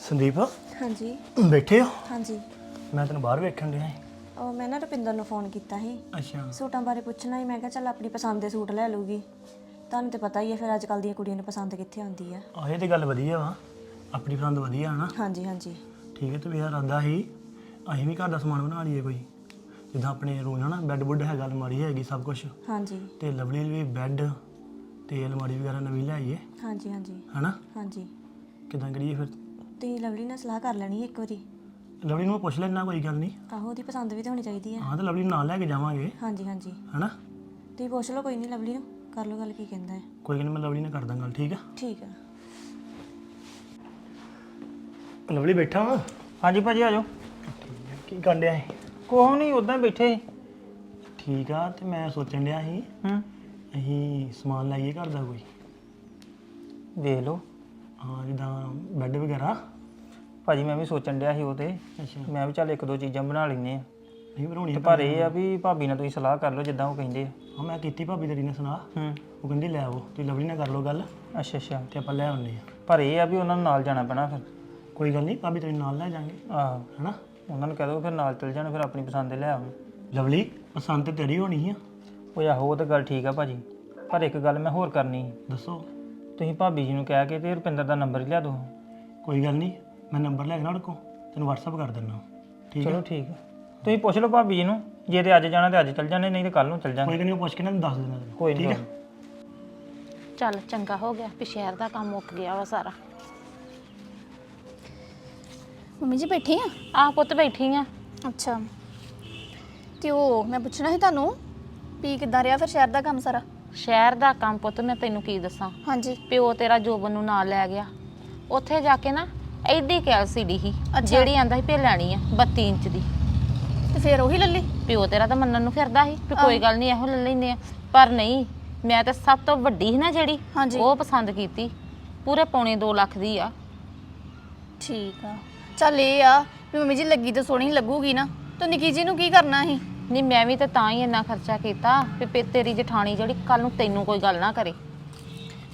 Speaker 3: ਸੰਦੀਪ?
Speaker 6: ਹਾਂਜੀ।
Speaker 3: ਬੈਠੇ ਹੋ?
Speaker 6: ਹਾਂਜੀ।
Speaker 3: ਮੈਂ ਤੈਨੂੰ ਬਾਹਰ ਵੇਖਣ ਡਿਆ ਸੀ।
Speaker 6: ਉਹ ਮੈਂ ਨਾ ਰੁਪਿੰਦਰ ਨੂੰ ਫੋਨ ਕੀਤਾ ਸੀ।
Speaker 3: ਅੱਛਾ।
Speaker 6: ਸੂਟਾਂ ਬਾਰੇ ਪੁੱਛਣਾ ਸੀ ਮੈਂ ਕਿਹਾ ਚੱਲ ਆਪਣੀ ਪਸੰਦ ਦੇ ਸੂਟ ਲੈ ਲੂਗੀ ਤੁਹਾਨੂੰ ਤੇ ਪਤਾ ਹੀ ਹੈ ਫਿਰ ਅੱਜ ਕੱਲ ਦੀਆਂ ਕੁੜੀਆਂ ਨੂੰ ਪਸੰਦ ਕਿੱਥੇ ਆਉਂਦੀ ਆ?
Speaker 3: ਆਹ ਇਹ ਤੇ ਗੱਲ ਵਧੀਆ ਵਾ। ਆਪਣੀ ਪਸੰਦ ਵਧੀਆ ਹਨਾ
Speaker 6: ਹਾਂਜੀ ਹਾਂਜੀ।
Speaker 3: ਠੀਕ ਹੈ ਤੇ ਮੇਰਾ ਇਰਾਦਾ ਸੀ ਅਸੀਂ ਵੀ ਘਰ ਦਾ ਸਮਾਨ ਬਣਾ ਲਈਏ ਕੋਈ। ਜਿੱਦਾਂ ਆਪਣੇ ਰੂਮ ਨਾ ਬੈੱਡ ਬੁੱਡ ਹੈਗਾ ਅਲਮਾਰੀ ਹੈਗੀ ਸਭ ਕੁਝ
Speaker 6: ਹਾਂਜੀ।
Speaker 3: ਤੇ ਲਵਲੀ ਲਈ ਵੀ ਬੈੱਡ ਤੇ ਅਲਮਾਰੀ ਵਗੈਰਾ ਨਵੀਂ ਲਿਆਈਏ
Speaker 6: ਹਾਂਜੀ ਹਾਂਜੀ।
Speaker 3: ਹਨਾ?
Speaker 6: ਹਾਂਜੀ।
Speaker 3: ਕਿਦਾਂ ਕਰੀਏ ਫਿਰ?
Speaker 6: ਤੁਸੀਂ ਲਵਲੀ ਨਾਲ ਸਲਾਹ ਕਰ ਲੈਣੀ ਇੱਕ ਵਾਰੀ।
Speaker 3: ਲਵਲੀ ਨੂੰ ਮੈਂ ਪੁੱਛ ਲੈਣਾ ਕੋਈ ਗੱਲ ਨਹੀਂ।
Speaker 6: ਆਹੋ ਉਹਦੀ ਪਸੰਦ ਵੀ ਤਾਂ ਹੋਣੀ ਚਾਹੀਦੀ ਹੈ
Speaker 3: ਹਾਂ ਤੇ ਲਵਲੀ ਨੂੰ ਨਾਲ ਲੈ ਕੇ ਜਾਵਾਂਗੇ।
Speaker 6: ਹਾਂਜੀ ਹਾਂਜੀ।
Speaker 3: ਹਨਾ?
Speaker 6: ਤੁਸੀਂ ਪੁੱਛ ਲਓ ਕੋਈ ਨਹੀਂ ਲਵਲੀ ਨੂੰ। ਕਰ ਲਓ ਗੱਲ ਕੀ ਕਹਿੰਦਾ ਹੈ।
Speaker 3: ਕੋਈ ਗੱਲ ਨੀ, ਮੈਂ ਲਵਲੀ ਨਾਲ ਕਰਦਾ ਗੱਲ ਠੀਕ ਆ?
Speaker 6: ਠੀਕ ਹੈ
Speaker 3: ਲਵਲੀ ਬੈਠਾ ਵਾ?
Speaker 8: ਹਾਂਜੀ ਭਾਜੀ ਆ ਜਾਓ।
Speaker 3: ਕੀ ਕਰਨ ਡਿਆ ਸੀ?
Speaker 8: ਕੋਹ ਨਹੀਂ ਉਦਾਂ ਬੈਠੇ।
Speaker 3: ਠੀਕ ਆ ਤੇ ਮੈਂ ਸੋਚਣ ਡਿਆ ਸੀ
Speaker 8: ਹੂੰ।
Speaker 3: ਅਸੀਂ ਸਮਾਨ ਲਾਈਏ ਘਰ ਦਾ ਕੋਈ।
Speaker 8: ਵੇਖ ਲਓ।
Speaker 3: ਹਾਂ ਜਿੱਦਾਂ ਬੈੱਡ ਵਗੈਰਾ।
Speaker 8: ਭਾਜੀ ਮੈਂ ਵੀ ਸੋਚਣ ਡਿਆ ਸੀ ਉਹ ਤੇ
Speaker 3: ਅੱਛਾ।
Speaker 8: ਮੈਂ ਵੀ ਚੱਲ ਇੱਕ ਦੋ ਚੀਜ਼ਾਂ ਬਣਾ ਲੈਨੇ ਆ
Speaker 3: ਨਹੀਂ ਬਣਾਉਣੀ
Speaker 8: ਤੇ ਪਰ ਇਹ ਆ ਵੀ ਭਾਬੀ ਨਾਲ ਤੁਸੀਂ ਸਲਾਹ ਕਰ ਲਓ ਜਿੱਦਾਂ ਉਹ ਕਹਿੰਦੇ ਆ।
Speaker 3: ਹਾਂ ਮੈਂ ਕੀਤੀ ਭਾਬੀ ਤੇਰੀ ਨੇ ਸੁਣਾ
Speaker 8: ਹੂੰ।
Speaker 3: ਉਹ ਕਹਿੰਦੀ ਲੈ ਆਵੋ ਤੁਸੀਂ ਲਵਲੀ ਨਾਲ ਕਰ ਲਓ ਗੱਲ
Speaker 8: ਅੱਛਾ ਅੱਛਾ।
Speaker 3: ਤੇ ਆਪਾਂ ਲੈ ਆਉਂਦੇ ਆ
Speaker 8: ਪਰ ਇਹ ਆ ਵੀ ਉਹਨਾਂ ਨੂੰ ਨਾਲ ਜਾਣਾ ਪੈਣਾ ਫਿਰ।
Speaker 3: ਕੋਈ ਗੱਲ ਨਹੀਂ ਭਾਬੀ ਤੇਰੇ ਨਾਲ ਲੈ ਜਾਾਂਗੇ।
Speaker 8: ਆਹੋ।
Speaker 3: ਹਨਾ?
Speaker 8: ਉਹਨਾਂ ਨੂੰ ਕਹਿ ਦੋ ਫਿਰ ਨਾਲ ਚੱਲ ਜਾਣ ਫਿਰ ਆਪਣੀ ਪਸੰਦ ਦੇ ਲੈ ਆਉਣ
Speaker 3: ਲਵਲੀ ਪਸੰਦ ਤੇ ਤੇਰੀ ਹੋਣੀ ਆ।
Speaker 8: ਉਹ ਆਹੋ ਉਹ ਤਾਂ ਗੱਲ ਠੀਕ ਆ ਭਾਜੀ। ਪਰ ਇੱਕ ਗੱਲ ਮੈਂ ਹੋਰ ਕਰਨੀ ਸੀ।
Speaker 3: ਦੱਸੋ।
Speaker 8: ਤੁਸੀਂ ਭਾਬੀ ਜੀ ਨੂੰ ਕਹਿ ਕੇ ਤੇ ਰੁਪਿੰਦਰ ਦਾ ਨੰਬਰ ਲਿਆ ਦਿਓ।
Speaker 3: ਕੋਈ ਗੱਲ ਨਹੀਂ ਮੈਂ ਨੰਬਰ ਲੈ ਕੇ ਨਾ ਉਹਦੇ ਕੋਲ ਤੈਨੂੰ WhatsApp ਕਰ ਦਿੰਦਾ। ਠੀਕ
Speaker 8: ਚਲੋ ਠੀਕ ਆ। ਤੁਸੀਂ ਪੁੱਛ ਲਓ ਭਾਬੀ ਜੀ ਨੂੰ ਜੇ ਤੇ ਅੱਜ ਜਾਣਾ ਤੇ ਅੱਜ ਚੱਲ ਜਾਣੇ ਨਹੀਂ ਤੇ ਕੱਲ ਨੂੰ ਚੱਲ ਜਾਣਾ
Speaker 3: ਕੋਈ ਨਹੀਂ ਉਹ ਪੁੱਛ ਕੇ ਨਾ ਤੈਨੂੰ ਦੱਸ ਦਿੰਦਾ ਤੈਨੂੰ।
Speaker 8: ਕੋਈ ਨਹੀਂ
Speaker 3: ਠੀਕ
Speaker 2: ਚੱਲ ਚੰਗਾ ਹੋ ਗਿਆ ਵੀ ਸ਼ਹਿਰ ਦਾ ਕੰਮ ਮੁੱਕ ਗਿਆ ਵਾ ਸਾਰਾ।
Speaker 9: ਮੰਮੀ ਜੀ ਬੈਠੇ ਆ?
Speaker 2: ਆਹ ਪੁੱਤ ਬੈਠੀ ਆ।
Speaker 9: ਅੱਛਾ। ਤੇ ਉਹ ਮੈਂ ਪੁੱਛਣਾ ਸੀ ਤੁਹਾਨੂੰ ਵੀ ਕਿੱਦਾਂ ਰਿਹਾ ਫਿਰ ਸ਼ਹਿਰ ਦਾ ਕੰਮ ਸਾਰਾ?
Speaker 2: ਸ਼ਹਿਰ ਦਾ ਕੰਮ ਪੁੱਤ ਮੈਂ ਤੈਨੂੰ ਕੀ ਦੱਸਾਂ?
Speaker 9: ਹਾਂਜੀ।
Speaker 2: ਪਿਓ ਤੇਰਾ ਜੋਬਨ ਨੂੰ ਨਾਲ ਲੈ ਗਿਆ। ਉੱਥੇ ਜਾ ਕੇ ਨਾ ਐਡੀ ਕੈਲਸੀਡੀ ਸੀ
Speaker 9: ਅੱਛਾ।
Speaker 2: ਜਿਹੜੀ ਆਂਦਾ ਸੀ ਭੇ ਲੈਣੀ ਆ 32 ਇੰਚ ਦੀ।
Speaker 9: ਤੇ ਫਿਰ ਉਹੀ ਲੱਲੀ।
Speaker 2: ਪਿਓ ਤੇਰਾ ਤਾਂ ਮੰਨਣ ਨੂੰ ਫਿਰਦਾ ਸੀ ਵੀ ਕੋਈ ਗੱਲ ਨਹੀਂ ਇਹੋ ਲੈ ਲੈਨੇ ਆ। ਪਰ ਨਹੀਂ ਮੈਂ ਤਾਂ ਸਭ ਤੋਂ ਵੱਡੀ ਸੀ ਨਾ ਜਿਹੜੀ
Speaker 9: ਹਾਂਜੀ।
Speaker 2: ਉਹ ਪਸੰਦ ਕੀਤੀ। ਪੂਰੇ ਪੌਣੇ 2 ਲੱਖ ਦੀ ਆ।
Speaker 9: ਠੀਕ ਆ। ਚੱਲ ਇਹ ਆ ਵੀ ਮੰਮੀ ਜੀ ਲੱਗੀ ਤਾਂ ਸੋਹਣੀ ਲੱਗੂਗੀ ਨਾ। ਤੇ ਨਿੱਕੀ ਜੀ ਨੂੰ ਕੀ ਕਰਨਾ ਸੀ?
Speaker 2: ਨਹੀਂ ਮੈਂ ਵੀ ਤਾਂ ਤਾਂ ਹੀ ਇੰਨਾ ਖਰਚਾ ਕੀਤਾ ਵੀ ਪੇ- ਤੇਰੀ ਜਠਾਣੀ ਜਿਹੜੀ ਕੱਲ ਨੂੰ ਤੈਨੂੰ ਕੋਈ ਗੱਲ ਨਾ ਕਰੇ।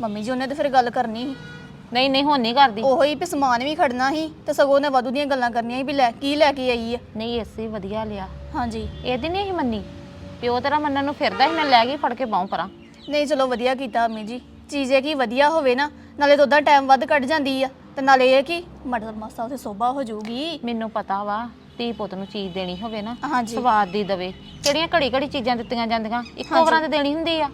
Speaker 9: ਮੰਮੀ ਜੀ ਉਹਨੇ ਤਾਂ ਫਿਰ ਗੱਲ ਕਰਨੀ ਸੀ।
Speaker 2: ਨਹੀਂ ਨਹੀਂ ਹੁਣ ਨਹੀਂ ਕਰਦੀ।
Speaker 9: ਉਹੋ ਹੀ ਵੀ ਸਮਾਨ ਵੀ ਖੜਨਾ ਸੀ ਤੇ ਸਗੋਂ ਉਹਨੇ ਵਾਧੂ ਦੀਆਂ ਗੱਲਾਂ ਕਰਨੀਆਂ ਸੀ ਵੀ ਲੈ ਕੀ ਲੈ ਕੇ ਆਈ ਆ।
Speaker 2: ਨਹੀਂ ਐਸੀ ਵਧੀਆ ਲਿਆ।
Speaker 9: ਹਾਂਜੀ।
Speaker 2: ਇਹਦੀ ਨਹੀਂ ਸੀ ਮੰਨੀ। ਪਿਓ ਤੇਰਾ ਮੰਨਣ ਨੂੰ ਫਿਰਦਾ ਸੀ ਮੈਂ ਲੈ ਗਈ ਫੜ ਕੇ ਬਾਹੋਂ ਪਰਾਂ।
Speaker 9: ਨਹੀਂ ਚਲੋ ਵਧੀਆ ਕੀਤਾ ਮੰਮੀ ਜੀ। ਚੀਜ਼ ਇਹ ਕੀ ਵਧੀਆ ਹੋਵੇ ਨਾ ਨਾਲੇ ਤਾਂ ਟਾਈਮ ਵੱਧ ਕੱਢ ਜਾਂਦੀ ਆ। ਤੇ ਨਾਲੇ ਇਹ ਕਿ ਮਟਰ ਮਸਾ ਉਥੇ ਸੋਭਾ ਹੋ ਜਾਊਗੀ।
Speaker 2: ਮੈਨੂੰ ਪਤਾ ਵਾ ਧੀ ਪੁੱਤ ਨੂੰ ਚੀਜ਼ ਦੇਣੀ ਹੋਵੇ ਨਾ
Speaker 9: ਹਾਂਜੀ।
Speaker 2: ਸਵਾਦ ਦੀ ਦਵੇ। ਕਿਹੜੀਆਂ ਘੜੀ ਘੜੀ ਚੀਜ਼ਾਂ ਦਿੱਤੀਆਂ ਜਾਂਦੀਆਂ ਇੱਕੋ ਵਾਰਾਂ ਤੇ ਦੇਣੀ ਹੁੰਦੀ ਆ।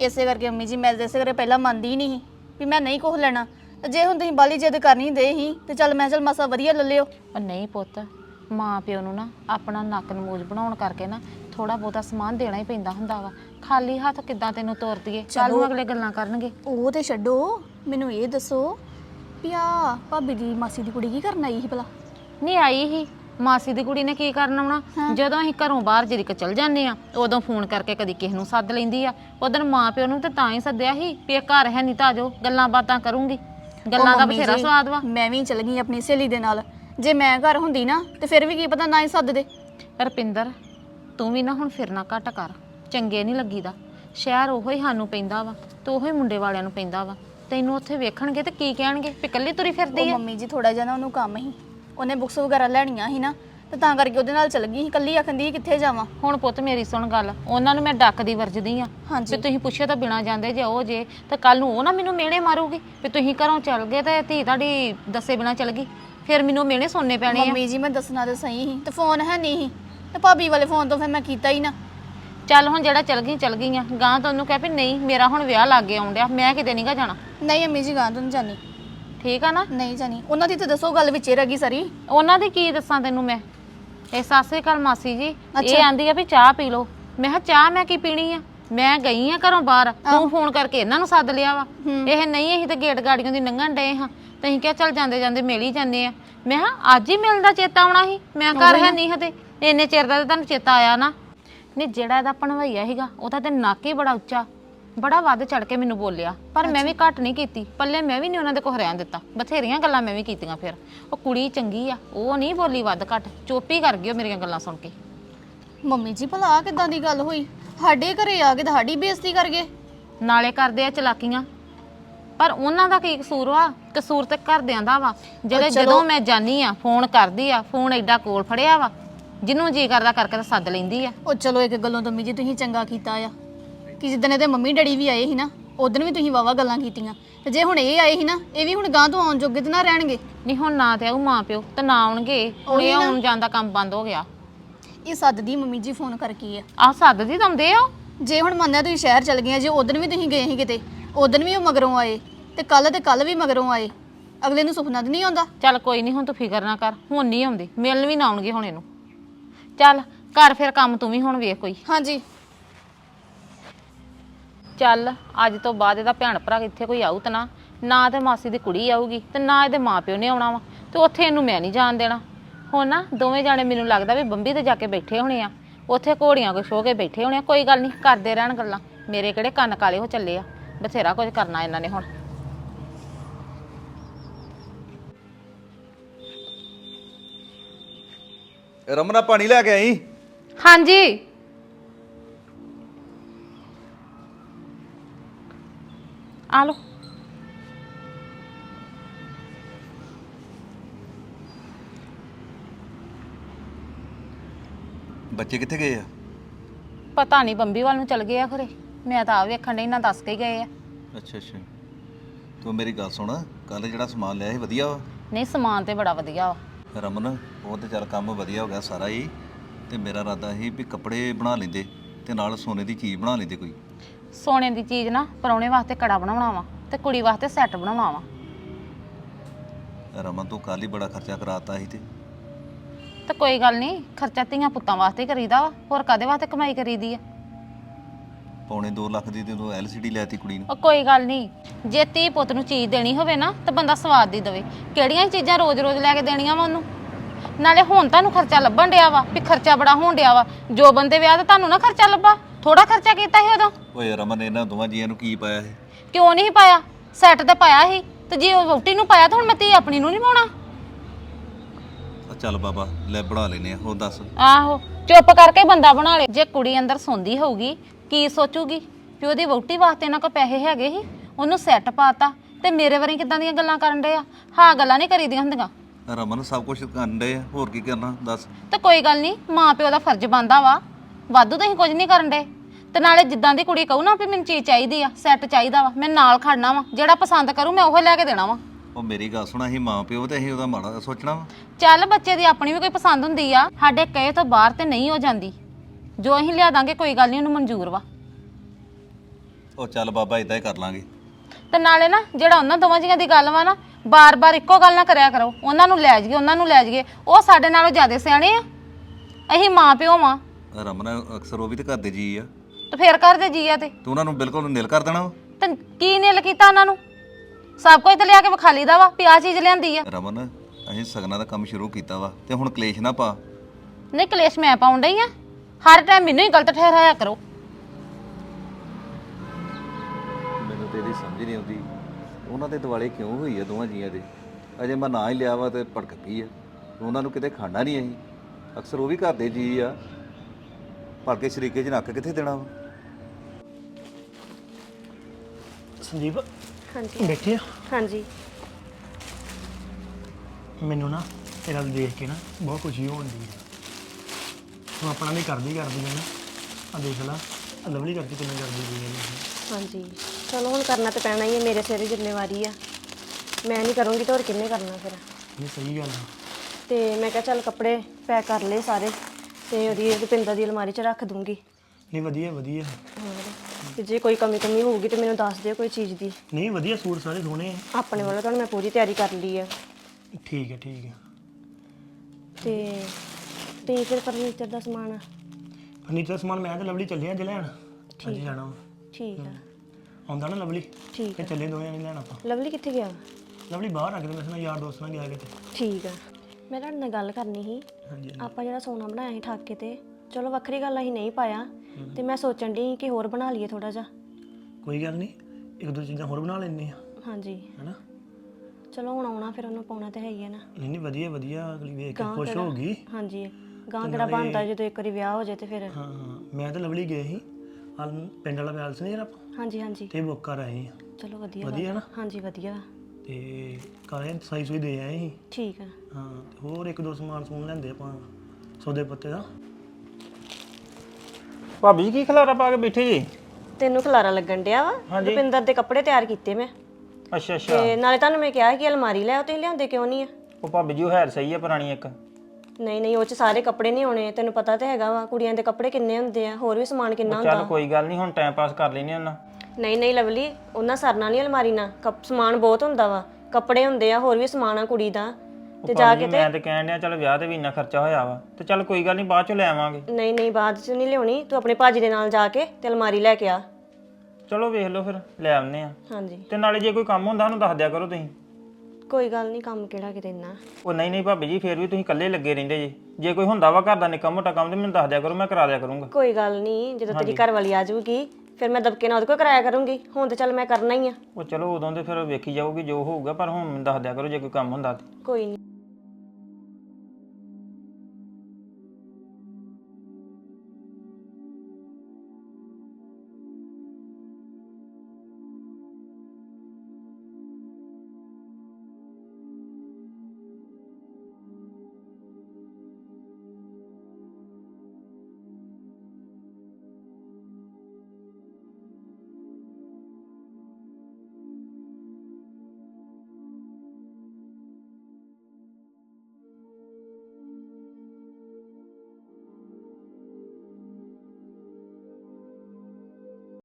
Speaker 9: ਇਸੇ ਕਰਕੇ ਮੰਮੀ ਜੀ ਮੈਂ ਤਾਂ ਇਸੇ ਕਰਕੇ ਪਹਿਲਾਂ ਮੰਨਦੀ ਹੀ ਨਹੀਂ ਸੀ। ਵੀ ਮੈਂ ਨਹੀਂ ਕੁਛ ਲੈਣਾ। ਤੇ ਜੇ ਹੁਣ ਤੁਸੀਂ ਬਾਲੀ ਜਿੱਦ ਕਰਨੀ ਦੇ ਹੀ ਤੇ ਚੱਲ ਮੈਂ ਚੱਲ ਮਸਾ ਵਧੀਆ ਲੈ ਲਿਓ।
Speaker 2: ਉਹ ਨਹੀਂ ਪੁੱਤ ਮਾਂ ਪਿਓ ਨੂੰ ਨਾ ਆਪਣਾ ਨੱਕ ਨਮੂਜ ਬਣਾਉਣ ਕਰਕੇ ਨਾ ਥੋੜਾ ਬਹੁਤਾ ਸਮਾਨ ਦੇਣਾ ਹੀ ਪੈਂਦਾ ਹੁੰਦਾ ਵਾ। ਖਾਲੀ ਹੱਥ ਕਿੱਦਾਂ ਤੈਨੂੰ ਤੋਰ ਦਈਏ ਨੂੰ ਅਗਲੇ ਗੱਲਾਂ ਕਰਨਗੇ।
Speaker 9: ਉਹ ਤੇ ਛੱਡੋ ਮੈਨੂੰ ਇਹ ਦੱਸੋ ਵੀ ਆ ਭਾਬੀ ਦੀ ਮਾਸੀ ਦੀ ਕੁੜੀ ਕੀ ਕਰਨ ਆਈ ਸੀ ਭਲਾ?
Speaker 2: ਨਹੀਂ ਆਈ ਹੀ ਮਾਸੀ ਦੀ ਕੁੜੀ ਨੇ ਕੀ ਕਰਨ ਆਉਣਾ? ਜਦੋਂ ਅਸੀਂ ਘਰੋਂ ਬਾਹਰ ਜਰੀਕ ਚਲ ਜਾਂਦੇ ਆ ਉਦੋਂ ਫੋਨ ਕਰਕੇ ਕਦੀ ਕਿਸੇ ਨੂੰ ਸੱਦ ਲੈਂਦੀ ਆ। ਉਦੋਂ ਮਾਂ ਪਿਓ ਨੂੰ ਤੇ ਤਾਂ ਹੀ ਸੱਦਿਆ ਸੀ ਵੀ ਇਹ ਘਰ ਹੈ ਨਹੀਂ ਤਾਂ ਆਜੋ ਗੱਲਾਂ ਬਾਤਾਂ ਕਰੂੰਗੀ। ਗੱਲਾਂ ਦਾ
Speaker 9: ਮੰਮੀ
Speaker 2: ਬਥੇਰਾ
Speaker 9: ਜੀ,
Speaker 2: ਸਵਾਦ ਵਾ।
Speaker 9: ਮੈਂ ਵੀ ਚਲ ਗਈ ਆਪਣੀ ਸਹੇਲੀ ਦੇ ਨਾਲ। ਜੇ ਮੈਂ ਘਰ ਹੁੰਦੀ ਨਾ ਤੇ ਫਿਰ ਵੀ ਕੀ ਪਤਾ ਨਾ ਹੀ ਸੱਦਦੇ
Speaker 2: ਰਪਿੰਦਰ ਤੂੰ ਵੀ ਨਾ ਹੁਣ ਫਿਰਨਾ ਘੱਟ ਕਰ। ਚੰਗੇ ਨਹੀਂ ਲੱਗੀਦਾ। ਸ਼ਹਿਰ ਉਹੋ ਹੀ ਸਾਨੂੰ ਪੈਂਦਾ ਵਾ ਤੇ ਉਹੋ ਹੀ ਮੁੰਡੇ ਵਾਲਿਆਂ ਨੂੰ ਪੈਂਦਾ ਵਾ। ਤੈਨੂੰ ਉੱਥੇ ਵੇਖਣਗੇ ਤੇ ਕੀ ਕਹਿਣਗੇ? ਵੀ ਇਕੱਲੀ ਤੁਰੀ
Speaker 9: ਉਹ
Speaker 2: ਫਿਰਦੀ ਆ।
Speaker 9: ਮੰਮੀ ਜੀ ਥੋੜਾ ਜਿਹਾ ਨਾ ਉਹਨੂੰ ਕੰਮ ਸੀ ਉਹਨੇ ਬੁੱਕਸ ਵਗੈਰਾ ਲੈਣੀਆਂ ਸੀ ਨਾ ਤੇ ਤਾਂ ਕਰਕੇ ਉਹਦੇ ਨਾਲ ਚਲ ਗਈ ਸੀ। ਕੱਲੀ ਆਖੰਦੀ ਸੀ ਕਿੱਥੇ ਜਾਵਾਂ?
Speaker 2: ਹੁਣ ਪੁੱਤ ਮੇਰੀ ਸੁਣ ਗੱਲ ਉਹਨਾਂ ਨੂੰ ਮੈਂ ਡੱਕਦੀ ਵਰਜਦੀ ਆ।
Speaker 9: ਹਾਂਜੀ।
Speaker 2: ਵੀ ਤੁਸੀਂ ਪੁੱਛਿਆ ਤਾਂ ਬਿਨਾ ਜਾਂਦੇ ਜੇ ਉਹ ਜੇ ਤੇ ਕੱਲ ਨੂੰ ਉਹ ਨਾ ਮੈਨੂੰ ਮਿਹਣੇ ਮਾਰੂਗੀ। ਵੀ ਤੁਸੀਂ ਘਰੋਂ ਚੱਲ ਗਏ ਤੇ ਧੀ ਤੁਹਾਡੀ ਦੱਸੇ ਬਿਨਾ ਚੱਲ ਗਈ। ਫਿਰ ਮੈਨੂੰ ਮਿਹਣੇ ਸੁਣਨੇ ਪੈਣੇ ਆ।
Speaker 9: ਮੰਮੀ ਜੀ ਮੈਂ ਦੱਸਣਾ ਤਾਂ ਸਹੀ ਸੀ ਤੇ ਫੋਨ ਹੈ ਨਹੀਂ ਸੀ। ਤੇ ਭਾਬੀ ਵਾਲੇ ਫੋਨ ਤੋਂ ਫਿਰ ਮੈਂ ਕੀਤਾ ਹੀ ਨਾ।
Speaker 2: ਚੱਲ ਹੁਣ ਜਿਹੜਾ ਚੱਲ ਗਈ ਚੱਲ ਗਈ ਆ ਗਾਂ ਤਾਂ ਉਹਨੂੰ ਕਹਿ ਵੀ ਨਹੀਂ ਮੇਰਾ ਹੁਣ ਵਿਆਹ ਲੱਗ ਗਿਆ ਆਉਂਦਿਆ ਮੈਂ ਕਿਤੇ ਨਹੀਂਗਾ ਜਾਣਾ।
Speaker 9: ਨਹੀਂ ਅੰਮੀ ਜੀ ਗਾਂ ਤੋਂ ਨਹੀਂ ਜਾਣੀ।
Speaker 2: ਠੀਕ ਆ ਨਾ?
Speaker 9: ਨਹੀਂ ਜਾਣੀ ਉਹਨਾਂ ਦੀ ਤੇ ਦੱਸੋ ਗੱਲ ਵਿੱਚੇ ਰਹਿ ਗਈ ਸਾਰੀ।
Speaker 2: ਉਹਨਾਂ ਦੀ ਕੀ ਦੱਸਾਂ ਤੈਨੂੰ ਮੈਂ? ਇਹ ਸਾਸੇ ਘਰ ਮਾਸੀ ਜੀ ਇਹ ਆਂਦੀ ਆ ਵੀ ਚਾਹ ਪੀ ਲਓ। ਮੈਂ ਕਿਹਾ ਚਾਹ ਮੈਂ ਕੀ ਪੀਣੀ ਆ? ਮੈਂ ਗਈ ਆ ਘਰੋਂ ਬਾਹਰ। ਤੂੰ ਫੋਨ ਕਰਕੇ ਇਹਨਾਂ ਨੂੰ ਸੱਦ ਲਿਆ ਵਾ। ਇਹ ਨਹੀਂ ਅਸੀਂ ਤੇ ਗੇਟ ਗਾੜੀਆਂ ਦੀ ਲੰਘਣ ਡਏ ਹਾਂ। ਤੇ ਅਸੀਂ ਕਿਹਾ ਚੱਲ ਜਾਂਦੇ ਜਾਂਦੇ ਮਿਲ ਹੀ ਜਾਂਦੇ ਆ। ਮੈਂ ਕਿਹਾ ਅੱਜ ਹੀ ਮਿਲਣ ਦਾ ਚੇਤਾ ਆਉਣਾ ਸੀ। ਮੈਂ ਘਰ ਹੈ ਨਹੀਂ ਹਤੇ ਇੰਨੇ ਚਿਰ ਦਾ ਤਾਂ ਤੁਹਾਨੂੰ ਚੇਤਾ ਆਇਆ ਨਾ। ਨਹੀਂ ਜਿਹੜਾ ਇਹਦਾ ਭਣਵਈਆ ਸੀਗਾ ਉਹਦਾ ਤੇ ਨੱਕ ਹੀ ਬੜਾ ਉੱਚਾ। ਬੜਾ ਵੱਧ ਚੜ ਕੇ ਮੈਨੂੰ ਬੋਲਿਆ ਪਰ ਮੈਂ ਵੀ ਘੱਟ ਨਹੀਂ ਕੀਤੀ। ਪੱਲੇ ਮੈਂ ਵੀ ਨਹੀਂ ਉਹਨਾਂ ਦੇ ਕੋਲ ਰਹਿਣ ਦਿੱਤਾ। ਬਥੇਰੀਆਂ ਗੱਲਾਂ ਮੈਂ ਵੀ ਕੀਤੀਆਂ ਫਿਰ। ਉਹ ਕੁੜੀ ਚੰਗੀ ਆ ਉਹ ਨਹੀਂ ਬੋਲੀ ਵੱਧ ਘੱਟ। ਚੁੱਪ ਕਰ ਗਈ ਉਹ ਮੇਰੀਆਂ ਗੱਲਾਂ ਸੁਣ ਕੇ।
Speaker 9: ਮੰਮੀ ਜੀ ਭਲਾ ਆਹ ਕਿੱਦਾਂ ਦੀ ਗੱਲ ਹੋਈ? ਸਾਡੇ ਘਰੇ ਆ ਕੇ ਤੁਹਾਡੀ ਬੇਇੱਜ਼ਤੀ ਕਰ ਗਏ।
Speaker 2: ਨਾਲੇ ਕਰਦੇ ਆ ਚਲਾਕੀਆਂ। ਪਰ ਉਹਨਾਂ ਦਾ ਕੀ ਕਸੂਰ ਵਾ? ਕਸੂਰ ਤੇ ਘਰਦਿਆਂ ਦਾ ਵਾ। ਜਿਹੜੇ ਜਦੋਂ ਮੈਂ ਜਾਨੀ ਆ ਫੋਨ ਕਰਦੀ ਆ ਫੋਨ ਐਡਾ ਕੋਲ ਫੜਿਆ ਵਾ। ਜਿਹਨੂੰ ਜੀ ਕਰਦਾ ਕਰਕੇ ਤਾਂ ਸੱਦ ਲੈਂਦੀ ਆ।
Speaker 9: ਉਹ ਚਲੋ ਇੱਕ ਗੱਲੋਂ ਤਾਂ ਮੰਮੀ ਜੀ ਤੁਸੀਂ ਚੰਗਾ ਕੀਤਾ ਆ। ਕਿ ਜਿੱਦਣ ਇਹਦੇ ਮੰਮੀ ਡੈਡੀ ਵੀ ਆਏ ਸੀ ਨਾ ਉਦੋਂ ਵੀ ਤੁਸੀਂ ਵਾਵਾ ਗੱਲਾਂ ਕੀਤੀਆਂ। ਤੇ ਜੇ ਹੁਣ ਇਹ ਆਏ ਸੀ ਨਾ ਇਹ ਵੀ ਹੁਣ ਗਾਂ ਤੋਂ ਆਉਣ ਜੋਗੇ ਤੇ ਨਾ ਰਹਿਣਗੇ।
Speaker 2: ਨਹੀਂ ਹੁਣ ਨਾ ਤੇ ਆਉ ਮਾਂ ਪਿਓ ਤੇ ਨਾ ਆਉਣਗੇ। ਹੁਣ ਇਹ ਆਉਣ ਜਾਣ ਦਾ ਕੰਮ ਬੰਦ ਹੋ ਗਿਆ।
Speaker 9: ਇਹ ਸੱਦਦੀ ਮੰਮੀ ਜੀ ਫੋਨ ਕਰਕੇ ਆ।
Speaker 2: ਆਹ ਸੱਦਦੀ ਦਮਦੇ ਆ
Speaker 9: ਜੇ ਹੁਣ ਮੰਨਿਆ ਤੁਸੀਂ ਸ਼ਹਿਰ ਚਲ ਗਏ ਆ, ਜੇ ਉਦੋਂ ਵੀ ਤੁਸੀਂ ਗਏ ਸੀ ਕਿਤੇ ਉਦੋਂ ਵੀ ਉਹ ਮਗਰੋਂ ਆਏ ਤੇ ਕੱਲ ਤੇ ਕੱਲ ਵੀ ਮਗਰੋਂ ਆਏ। ਅਗਲੇ ਨੂੰ ਸੁਪਨਾ ਤਾਂ ਨਹੀਂ ਆਉਂਦਾ?
Speaker 2: ਚੱਲ ਕੋਈ ਨਹੀਂ ਹੁਣ ਤੂੰ ਫਿਕਰ ਨਾ ਕਰ ਹੁਣ ਨਹੀਂ ਆਉਂਦੇ। ਮਿਲਣ ਵੀ ਨਾ ਆਉਣਗੇ ਹੁਣ ਇਹਨੂੰ। ਚੱਲ ਕਰ ਫਿਰ ਕੰਮ ਤੂੰ ਵੀ ਹੁਣ ਵੇਖ ਕੋਈ।
Speaker 9: ਹਾਂਜੀ।
Speaker 2: ਚੱਲ ਅੱਜ ਤੋਂ ਬਾਅਦ ਇਹਦਾ ਭੈਣ ਭਰਾ ਇੱਥੇ ਕੋਈ ਆਊ ਤਾਂ ਨਾ। ਨਾ ਤੇ ਮਾਸੀ ਦੀ ਕੁੜੀ ਆਊਗੀ ਤੇ ਨਾ ਇਹਦੇ ਮਾਪਿਓ ਨੇ ਆਉਣਾ ਵਾ। ਤੇ ਉੱਥੇ ਇਹਨੂੰ ਮੈਂ ਨਹੀਂ ਜਾਣ ਦੇਣਾ। ਹੁਣ ਨਾ ਦੋਵੇਂ ਜਾਣੇ ਮੈਨੂੰ ਲੱਗਦਾ ਵੀ ਬੰਬੀ ਤੇ ਜਾ ਕੇ ਬੈਠੇ ਹੋਣੇ ਆ। ਉੱਥੇ ਘੋੜੀਆਂ ਕੋ ਸੋ ਕੇ ਬੈਠੇ ਹੋਣੇ ਆ। ਕੋਈ ਗੱਲ ਨਹੀਂ ਕਰਦੇ ਰਹਿਣ ਗੱਲਾਂ। ਮੇਰੇ ਕਿਹੜੇ ਕੰਨ ਕਾਲੇ ਹੋ ਚੱਲੇ ਆ। ਬਥੇਰਾ ਕੁਝ ਕਰਨਾ ਇਹਨਾਂ ਨੇ ਹੁਣ।
Speaker 4: ਰਮਨਾ ਪਾਣੀ ਲੈ ਕੇ ਆਈ?
Speaker 2: ਹਾਂਜੀ। ਆ
Speaker 4: ਬੱਚੇ ਕਿੱਥੇ ਗਏ ਆ?
Speaker 2: ਪਤਾ ਨਹੀਂ ਬੰਬੀ ਵੱਲ ਨੂੰ ਚਲ ਗਏ ਆ ਖਰੇ। ਮੈਂ ਤਾਂ ਆ ਵੇਖਣ ਨਹੀਂ ਨਾ ਦੱਸ ਕੇ ਗਏ ਆ।
Speaker 4: ਅੱਛਾ ਅੱਛਾ। ਤੂੰ ਮੇਰੀ ਗੱਲ ਸੁਣ। ਕੱਲ ਜਿਹੜਾ ਸਮਾਨ ਲਿਆ ਸੀ ਵਧੀਆ ਵਾ?
Speaker 2: ਨਹੀਂ ਸਮਾਨ ਤੇ ਬੜਾ ਵਧੀਆ ਵਾ।
Speaker 4: ਰਮਨ ਉਹ ਤੇ ਚੱਲ ਕੰਮ ਵਧੀਆ ਹੋ ਗਿਆ ਸਾਰਾ ਹੀ। ਤੇ ਮੇਰਾ ਇਰਾਦਾ ਸੀ ਵੀ ਕੱਪੜੇ ਬਣਾ ਲੈਂਦੇ ਤੇ ਨਾਲ ਸੋਨੇ ਦੀ ਚੀਜ਼ ਬਣਾ ਲੈਂਦੇ ਕੋਈ।
Speaker 2: ਸੋਨੇ ਦੀ ਚੀਜ਼ ਨਾ ਪਰੌਣੇ ਵਾਸਤੇ ਕੜਾ ਬਣਾਉਣਾ ਵਾ ਤੇ ਕੁੜੀ ਵਾਸਤੇ ਸੈੱਟ ਬਣਾਉਣਾ ਵਾ।
Speaker 4: ਰਮਨ ਤੂੰ ਕੱਲ ਹੀ ਬੜਾ ਖਰਚਾ ਕਰਾਤਾ ਸੀ ਤੇ।
Speaker 2: ਤੇ ਕੋਈ ਗੱਲ ਨਹੀਂ ਖਰਚਾ ਧੀਆਂ ਪੁੱਤਾਂ ਵਾਸਤੇ ਹੀ ਕਰੀਦਾ ਵਾ ਹੋਰ ਕਾਦੇ ਵਾਸਤੇ ਕਮਾਈ ਕਰੀਦੀ ਆ?
Speaker 4: ਪੌਣੇ 2 ਲੱਖ ਦੀ ਤੇ ਤੂੰ ਐਲਸੀਡੀ ਲੈਤੀ ਕੁੜੀ ਨੂੰ।
Speaker 2: ਉਹ ਕੋਈ ਗੱਲ ਨਹੀਂ ਜੇ ਧੀ ਪੁੱਤ ਨੂੰ ਚੀਜ਼ ਦੇਣੀ ਹੋਵੇ ਨਾ ਤਾਂ ਬੰਦਾ ਸਵਾਦ ਦੀ ਦੇਵੇ। ਕਿਹੜੀਆਂ ਚੀਜ਼ਾਂ ਰੋਜ਼-ਰੋਜ਼ ਲੈ ਕੇ ਦੇਣੀਆਂ ਵਾ ਉਹਨੂੰ? ਨਾਲੇ ਹੁਣ ਤੁਹਾਨੂੰ ਖਰਚਾ ਲੱਭਣ ਡਿਆ ਵਾ ਵੀ ਖਰਚਾ ਬੜਾ ਹੋਣ ਡਿਆ ਵਾ। ਜੋ ਬੰਦੇ ਵਿਆਹ ਤੇ ਤੁਹਾਨੂੰ ਨਾ ਖਰਚਾ ਲੱਭਾ ਥੋੜਾ ਖਰਚਾ ਕੀਤਾ ਸੀ ਉਦੋਂ?
Speaker 4: ਓਏ ਰਮਨ ਇਹਨਾਂ ਦੋਵਾਂ ਜੀਆਂ ਨੂੰ ਕੀ ਪਾਇਆ ਸੀ?
Speaker 2: ਕਿਉਂ ਨਹੀਂ ਪਾਇਆ? ਸੈੱਟ ਤੇ ਪਾਇਆ ਸੀ ਤੇ ਜੇ ਉਹ ਵਹੁਟੀ ਨੂੰ ਪਾਇਆ ਤਾਂ ਹੁਣ ਮੈਂ ਧੀ ਆਪਣੀ ਨੂੰ ਨਹੀਂ ਪਾਉਣਾ।
Speaker 4: ਆ ਚੱਲ ਬਾਬਾ ਲੈ ਬਣਾ ਲੈਨੇ ਆ ਹੋਰ ਦੱਸ।
Speaker 2: ਆਹੋ ਚੁੱਪ ਕਰਕੇ ਬੰਦਾ ਬਣਾ ਲੇ। ਜੇ ਕੁੜੀ ਅੰਦਰ ਸੌਂਦੀ ਹੋਊਗੀ ਕੀ ਸੋਚੂਗੀ? ਵੀ ਉਹਦੀ ਵਹੁਟੀ ਵਾਸਤੇ ਇਹਨਾਂ ਕੋਲ ਪੈਸੇ ਹੈਗੇ ਸੀ ਉਹਨੂੰ ਸੈੱਟ ਪਾਤਾ ਤੇ ਮੇਰੇ ਵਾਰੀ ਕਿਦਾਂ ਦੀਆਂ ਗੱਲਾਂ ਕਰਨ ਡੇ ਆ? ਹਾਂ ਗੱਲਾਂ ਨਹੀਂ ਕਰੀਦੀਆਂ ਹੁੰਦੀਆਂ।
Speaker 4: ਰਮਨ ਸਭ ਕੁਝ ਕਰਨ ਦੇ ਹੋਰ ਕੀ ਕਰਨਾ ਦੱਸ।
Speaker 2: ਤੇ ਕੋਈ ਗੱਲ ਨਹੀਂ ਮਾਂ ਪਿਓ ਦਾ ਫਰਜ਼ ਬਣਦਾ ਵਾ। ਵਾਧੂ ਤਾਂ ਅਸੀਂ ਕੁਝ ਨਹੀਂ ਕਰਨ ਡੇ ਤੇ ਨਾਲੇ ਜਿੱਦਾਂ ਦੀ ਕੁੜੀ ਕਹੂ ਨਾ ਵੀ ਮੈਨੂੰ ਚੀਜ਼ ਚਾਹੀਦੀ ਆ ਸੈੱਟ ਚਾਹੀਦਾ ਵਾ ਮੈਂ ਨਾਲ ਖੜਨਾ ਵਾ ਜਿਹੜਾ ਪਸੰਦ ਕਰੂ ਮੈਂ ਉਹ ਲੈ ਕੇ ਦੇਣਾ ਵਾ।
Speaker 4: ਉਹ ਮੇਰੀ ਗੱਲ ਸੁਣ ਅਸੀਂ ਮਾਂ ਪਿਓ ਤੇ ਅਸੀਂ ਉਹਦਾ ਮਾੜਾ ਸੋਚਣਾ ਵਾ।
Speaker 2: ਚੱਲ ਬੱਚੇ ਦੀ ਆਪਣੀ ਵੀ ਕੋਈ ਪਸੰਦ ਹੁੰਦੀ ਆ ਸਾਡੇ ਕਹੇ ਤੋਂ ਬਾਹਰ ਤੇ ਨਹੀਂ ਹੋ ਜਾਂਦੀ। ਜੋ ਅਸੀਂ ਲਿਆ ਦਾਂਗੇ ਕੋਈ ਗੱਲ ਨਹੀਂ ਉਹਨੂੰ ਮਨਜ਼ੂਰ ਵਾ।
Speaker 4: ਉਹ ਚੱਲ ਬਾਬਾ ਇਦਾਂ ਹੀ ਕਰ ਲਾਂਗੇ।
Speaker 2: ਤੇ ਨਾਲੇ ਨਾ ਜਿਹੜਾ ਉਹਨਾਂ ਦੋਵਾਂ ਜੀਆਂ ਦੀ ਗੱਲ ਵਾ ਨਾ ਬਾਰ-ਬਾਰ ਇੱਕੋ ਗੱਲ ਨਾ ਕਰਿਆ ਕਰੋ। ਉਹਨਾਂ ਨੂੰ ਲੈ ਜਾਈਏ ਉਹਨਾਂ ਨੂੰ ਲੈ ਜਾਈਏ। ਉਹ ਸਾਡੇ ਨਾਲੋਂ ਜ਼ਿਆਦਾ ਸਿਆਣੇ ਆ। ਅਸੀਂ ਮਾਂ ਪਿਓ ਵਾਂ।
Speaker 4: ਰਮਨ ਅਕਸਰ ਉਹ ਵੀ ਤੇ ਘਰ ਦੇ ਜੀ ਆ।
Speaker 2: ਤੇ ਫੇਰ ਕਰਦੇ ਜੀ ਆ ਤੇ।
Speaker 4: ਤੂੰ ਉਹਨਾਂ ਨੂੰ ਬਿਲਕੁਲ ਨਿਲ ਕਰ ਦੇਣਾ ਵਾ।
Speaker 2: ਤੇ ਕੀ ਨਿਲ ਕੀਤਾ ਉਹਨਾਂ ਨੂੰ? ਸਭ ਕੁਝ ਤੇ ਲਿਆ ਕੇ ਵਿਖਾ ਲਈਦਾ ਵਾ ਵੀ ਆਹ ਚੀਜ਼ ਲਿਆਂਦੀ ਆ।
Speaker 4: ਰਮਨ ਅਸੀਂ ਸਗਨਾਂ ਦਾ ਕੰਮ ਸ਼ੁਰੂ ਕੀਤਾ ਵਾ ਤੇ ਹੁਣ ਕਲੇਸ਼ ਨਾ ਪਾ।
Speaker 2: ਨਹੀਂ ਕਲੇਸ਼ ਮੈਂ ਪਾਉਣ ਡਈ ਆ। ਹਰ ਟਾਈਮ ਮੈਨੂੰ ਹੀ ਗਲਤ ਠਹਿਰਾਇਆ ਕਰੋ।
Speaker 4: ਮੈਨੂੰ ਤੇ ਇਹਦੀ ਸਮਝ ਨਹੀਂ ਆਉਂਦੀ। ਉਹਨਾਂ ਦੇ ਦਿਵਾਲੇ ਕਿਉਂ ਹੋਈ ਆ ਦੋਵਾਂ ਜੀਆਂ ਦੇ? ਅਜੇ ਮੈਂ ਨਾ ਹੀ ਲਿਆ ਵਾ ਤੇ ਭੜਕ ਪਈ ਆ। ਉਹਨਾਂ ਨੂੰ ਕਿਤੇ ਖਾਣਾ ਨਹੀਂ ਅਸੀਂ। ਅਕਸਰ ਉਹ ਵੀ ਘਰ ਦੇ ਜੀ ਆ। ਭੜ ਕੇ ਸ਼ਰੀਕੇ 'ਚ ਨੱਕ ਕਿੱਥੇ ਦੇਣਾ ਵਾ?
Speaker 3: ਸੰਜੀਵ
Speaker 6: ਹਾਂਜੀ।
Speaker 3: ਬੈਠੀ ਆ?
Speaker 6: ਹਾਂਜੀ।
Speaker 3: ਮੈਨੂੰ ਨਾ ਤੇਰਾ ਦੇਖ ਕੇ ਨਾ ਬਹੁਤ ਖੁਸ਼ੀ ਹੋਣ ਦੀ ਹੈ ਤੂੰ ਆਪਣਾ ਵੀ ਕਰਦੀ ਕਰਦੀ ਹੈ ਨਾ। ਆ ਦੇਖ ਲੈ ਆ ਲਵਲੀ ਕਰਕੇ ਕਿੰਨਾ ਕਰਦੀ ਪਈ ਹੈ ਇਹ।
Speaker 6: ਹਾਂਜੀ। ਚਲੋ ਹੁਣ ਕਰਨਾ ਤੇ ਪੈਣਾ ਹੀ ਹੈ ਮੇਰੇ ਸਿਰ ਹੀ ਜ਼ਿੰਮੇਵਾਰੀ ਆ। ਮੈਂ ਨਹੀਂ ਕਰੂੰਗੀ ਤਾਂ ਹੋਰ ਕਿੰਨੇ ਕਰਨਾ ਫਿਰ?
Speaker 3: ਇਹ ਸਹੀ ਗੱਲ ਆ।
Speaker 6: ਤੇ ਮੈਂ ਕਿਹਾ ਚੱਲ ਕੱਪੜੇ ਪੈਕ ਕਰ ਲਏ ਸਾਰੇ। ਤੇ ਉਹਦੀ ਰੁਪਿੰਦਰ ਦੀ ਅਲਮਾਰੀ 'ਚ ਰੱਖ ਦੂੰਗੀ।
Speaker 3: ਨਹੀਂ ਵਧੀਆ ਵਧੀਆ।
Speaker 6: ਤੇ ਜੇ ਕੋਈ ਕਮੀ ਕਮੀ ਹੋਊਗੀ ਤੇ ਮੈਨੂੰ ਦੱਸ ਦਿਓ ਕੋਈ ਚੀਜ਼ ਦੀ।
Speaker 3: ਨਹੀਂ ਵਧੀਆ ਸੂਟ ਸਾਰੇ ਸੋਹਣੇ ਆ।
Speaker 6: ਆਪਣੇ ਵੱਲੋਂ ਤਾਂ ਮੈਂ ਪੂਰੀ ਤਿਆਰੀ ਕਰ ਲਈ ਆ।
Speaker 3: ਠੀਕ ਹੈ ਠੀਕ ਹੈ
Speaker 6: ਤੇ ਤੇ ਫਿਰ ਫਰਨੀਚਰ ਦਾ ਸਮਾਨ?
Speaker 3: ਫਰਨੀਚਰ ਸਮਾਨ ਮੈਂ ਤੇ ਲਵਲੀ ਚੱਲੇ ਅੱਜ ਲੈਣ। ਅੱਜ ਜਾਣਾ ਵਾ।
Speaker 6: ਠੀਕ ਆ।
Speaker 3: ਆਉਂਦਾ ਨਾ ਲਵਲੀ?
Speaker 6: ਠੀਕ
Speaker 3: ਤੇ ਚੱਲੇ ਦੋਵੇਂ ਜਣੇ ਲੈਣ ਆਪਾਂ।
Speaker 6: ਲਵਲੀ ਕਿੱਥੇ ਗਿਆ?
Speaker 3: ਲਵਲੀ ਬਾਹਰ ਆ ਕੇ ਤੇ ਮੈਂ ਸੁਣਾ ਯਾਰ ਦੋਸਤ ਨਾਲ ਗਿਆ ਕਿਤੇ।
Speaker 6: ਠੀਕ ਆ। ਮੈਂ ਤੁਹਾਡੇ ਨਾਲ ਗੱਲ ਕਰਨੀ ਸੀ।
Speaker 3: ਹਾਂਜੀ
Speaker 6: ਆਪਾਂ ਜਿਹੜਾ ਸੋਨਾ ਬਣਾਇਆ ਸੀ ਠਾਕੇ ਤੇ ਚਲੋ ਵੱਖਰੀ ਗੱਲ ਅਸੀਂ ਨਹੀਂ ਪਾਇਆ। ਤੇ ਮੈਂ ਸੋਚਣ ਦੀ ਕਿ ਹੋਰ ਬਣਾ ਲਈਏ ਥੋੜਾ ਜਿਹਾ।
Speaker 3: ਕੋਈ ਗੱਲ ਨਹੀਂ ਇੱਕ ਦੋ ਚੀਜ਼ਾਂ ਹੋਰ ਬਣਾ ਲੈਣੇ ਆ
Speaker 6: ਹਾਂਜੀ।
Speaker 3: ਹੈਨਾ?
Speaker 6: ਚਲੋ ਹੁਣ ਆਉਣਾ ਫਿਰ ਉਹਨੂੰ ਪਾਉਣਾ ਤੇ ਹੈ ਹੀ ਹੈ ਨਾ।
Speaker 3: ਨਹੀਂ ਨਹੀਂ ਵਧੀਆ ਵਧੀਆ ਅਗਲੀ ਵੇਖ ਕੇ ਖੁਸ਼
Speaker 6: ਕਿਹੜਾ-
Speaker 3: ਹੋਊਗੀ।
Speaker 6: ਹਾਂਜੀ ਗਾਂ ਕਿਹੜਾ ਬਣਦਾ ਜਦੋਂ ਇੱਕ ਵਾਰੀ ਵਿਆਹ ਹੋ ਜਾਏ ਤੇ ਫਿਰ।
Speaker 3: ਹਾਂ ਹਾਂ ਮੈਂ ਤੇ ਲਵਲੀ ਗਏ ਸੀ। ਹਾਲ ਪਿੰਡ ਵਾਲਾ ਪੈਲਸ ਨਹੀਂ ਆਪਾਂ?
Speaker 6: ਹਾਂਜੀ ਹਾਂਜੀ।
Speaker 3: ਤੇ ਬੁੱਕ ਕਰ ਆਏ ਆ
Speaker 6: ਚਲੋ ਵਧੀਆ
Speaker 3: ਵਧੀਆ ਨਾ?
Speaker 6: ਹਾਂਜੀ ਵਧੀਆ।
Speaker 3: ਤੇ ਕਾਲੇ ਸਾਈ ਸੂਈ ਦੇ ਆਏ ਸੀ।
Speaker 6: ਠੀਕ ਆ।
Speaker 3: ਹਾਂ ਤੇ ਹੋਰ ਇੱਕ ਦੋ ਸਮਾਨ ਸਮੂਨ ਲੈਂਦੇ ਆਪਾਂ ਸੌਦੇ ਪੱਤੇ ਦਾ।
Speaker 8: ਭਾਬੀ ਜੀ ਕੀ ਖਲਾਰਾ ਪਾ ਕੇ ਬੈਠੇ ਜੀ?
Speaker 6: ਤੈਨੂੰ ਖਲਾਰਾ ਲੱਗਣ ਡਿਆ ਵਾ।
Speaker 8: ਹਾਂਜੀ।
Speaker 6: ਰੁਪਿੰਦਰ ਦੇ ਕੱਪੜੇ ਤਿਆਰ ਕੀਤੇ ਮੈਂ।
Speaker 8: ਅੱਛਾ ਅੱਛਾ।
Speaker 6: ਤੇ ਨਾਲੇ ਤੁਹਾਨੂੰ ਮੈਂ ਕਿਹਾ ਕਿ ਅਲਮਾਰੀ ਲੈ ਆਓ ਤੁਸੀਂ ਲਿਆਉਂਦੇ ਕਿਉਂ ਨਹੀਂ ਆ?
Speaker 8: ਉਹ ਭਾਬੀ ਜੀ ਉਹ ਹੈਰ ਸਹੀ ਆ ਪੁਰਾਣੀ ਇੱਕ।
Speaker 6: ਨਹੀਂ ਨਹੀਂ ਉਹ ਚ ਸਾਰੇ ਕੱਪੜੇ ਨਹੀਂ ਹੋਣੇ ਤੈਨੂੰ ਪਤਾ ਤੇ ਹੈਗਾ ਵਾ ਕੁੜੀਆਂ ਦੇ ਕੱਪੜੇ ਕਿੰਨੇ ਹੁੰਦੇ ਆ ਹੋਰ ਵੀ ਸਮਾਨ ਕਿੰਨਾ ਹੁੰਦਾ
Speaker 8: ਚੱਲ ਕੋਈ ਗੱਲ ਨਹੀਂ ਹੁਣ ਟਾਈਮ ਪਾਸ ਕਰ ਲੈਨੇ ਉਹਨਾਂ।
Speaker 6: ਨਹੀਂ ਨਹੀਂ ਲਵਲੀ ਉਹਨਾਂ ਸਰਨਾ ਨਹੀਂ ਅਲਮਾਰੀ ਨਾਲ ਕੱਪ ਸਮਾਨ ਬਹੁਤ ਹੁੰਦਾ ਵਾ। ਕੱਪੜੇ ਹੁੰਦੇ ਆ ਹੋਰ ਵੀ ਸਮਾਨ ਆ ਕੁੜੀ ਦਾ। ਤੇ ਜਾ ਕੇ
Speaker 8: ਜੀ, ਮੈਂ ਤੇ ਕਹਿਣ ਡਿਆ ਚੱਲ ਵਿਆਹ ਤੇ ਵੀ ਇੰਨਾ ਖਰਚਾ ਹੋਇਆ ਵਾ। ਤੇ ਚੱਲ ਕੋਈ ਗੱਲ ਨਹੀਂ ਬਾਅਦ ਚ ਲੈ ਆਵਾਂਗੇ।
Speaker 6: ਨਹੀਂ ਨਹੀਂ ਬਾਅਦ ਚ ਨਹੀਂ ਲਿਆਉਣੀ। ਤੂੰ ਆਪਣੇ ਭਾਜੀ ਦੇ ਨਾਲ ਜਾ ਕੇ ਤੇ ਅਲਮਾਰੀ ਲੈ ਕੇ ਆ।
Speaker 8: ਚਲੋ ਵੇਖ ਲਓ ਫਿਰ ਲੈ ਆਉਂਦੇ ਆ।
Speaker 6: ਹਾਂਜੀ।
Speaker 8: ਤੇ ਨਾਲੇ ਜੇ ਕੋਈ ਕੰਮ ਹੁੰਦਾ ਉਹਨੂੰ ਦੱਸ ਦਿਆ ਕਰੋ ਤੁਸੀਂ।
Speaker 6: ਕੋਈ ਗੱਲ ਨਹੀਂ ਕੰਮ ਕਿਹੜਾ ਕਿਤੇ ਇੰਨਾ।
Speaker 8: ਉਹ ਨਹੀਂ ਨਹੀਂ ਭਾਬੀ ਜੀ ਫੇਰ ਵੀ ਤੁਸੀਂ ਇਕੱਲੇ ਲੱਗੇ ਰਹਿੰਦੇ ਜੀ। ਜੇ ਕੋਈ ਹੁੰਦਾ ਵਾ ਘਰ ਦਾ ਨਿੱਕਾ ਮੋਟਾ ਕੰਮ ਤੇ ਮੈਨੂੰ ਦੱਸ ਦਿਆ ਕਰੋ ਮੈਂ ਕਰਾ ਦਿਆ ਕਰੂੰਗਾ।
Speaker 6: ਕੋਈ ਗੱਲ ਨਹੀਂ ਜਦੋਂ ਤੇਰੀ ਘਰ ਵਾਲੀ ਆ ਜਾਊਗੀ ਫਿਰ ਮੈਂ ਦਬਕੇ ਨਾਲ ਉਹਦੇ ਕੋਲ ਕਰਾਇਆ ਕਰੂੰਗੀ। ਹੁਣ ਤੇ ਚੱਲ ਮੈਂ ਕਰਨਾ ਹੀ ਆ।
Speaker 8: ਉਹ ਚਲੋ ਉਦੋਂ ਤੇ ਫਿਰ ਵੇਖੀ ਜਾਊਗੀ ਜੋ ਹੋਊਗਾ ਪਰ ਹੁਣ ਮੈਨੂੰ ਦੱਸ ਦਿਆ ਕਰੋ ਜੇ ਕੋਈ ਕੰਮ ਹੁੰਦਾ ਤੇ।
Speaker 6: ਕੋਈ ਨਹੀਂ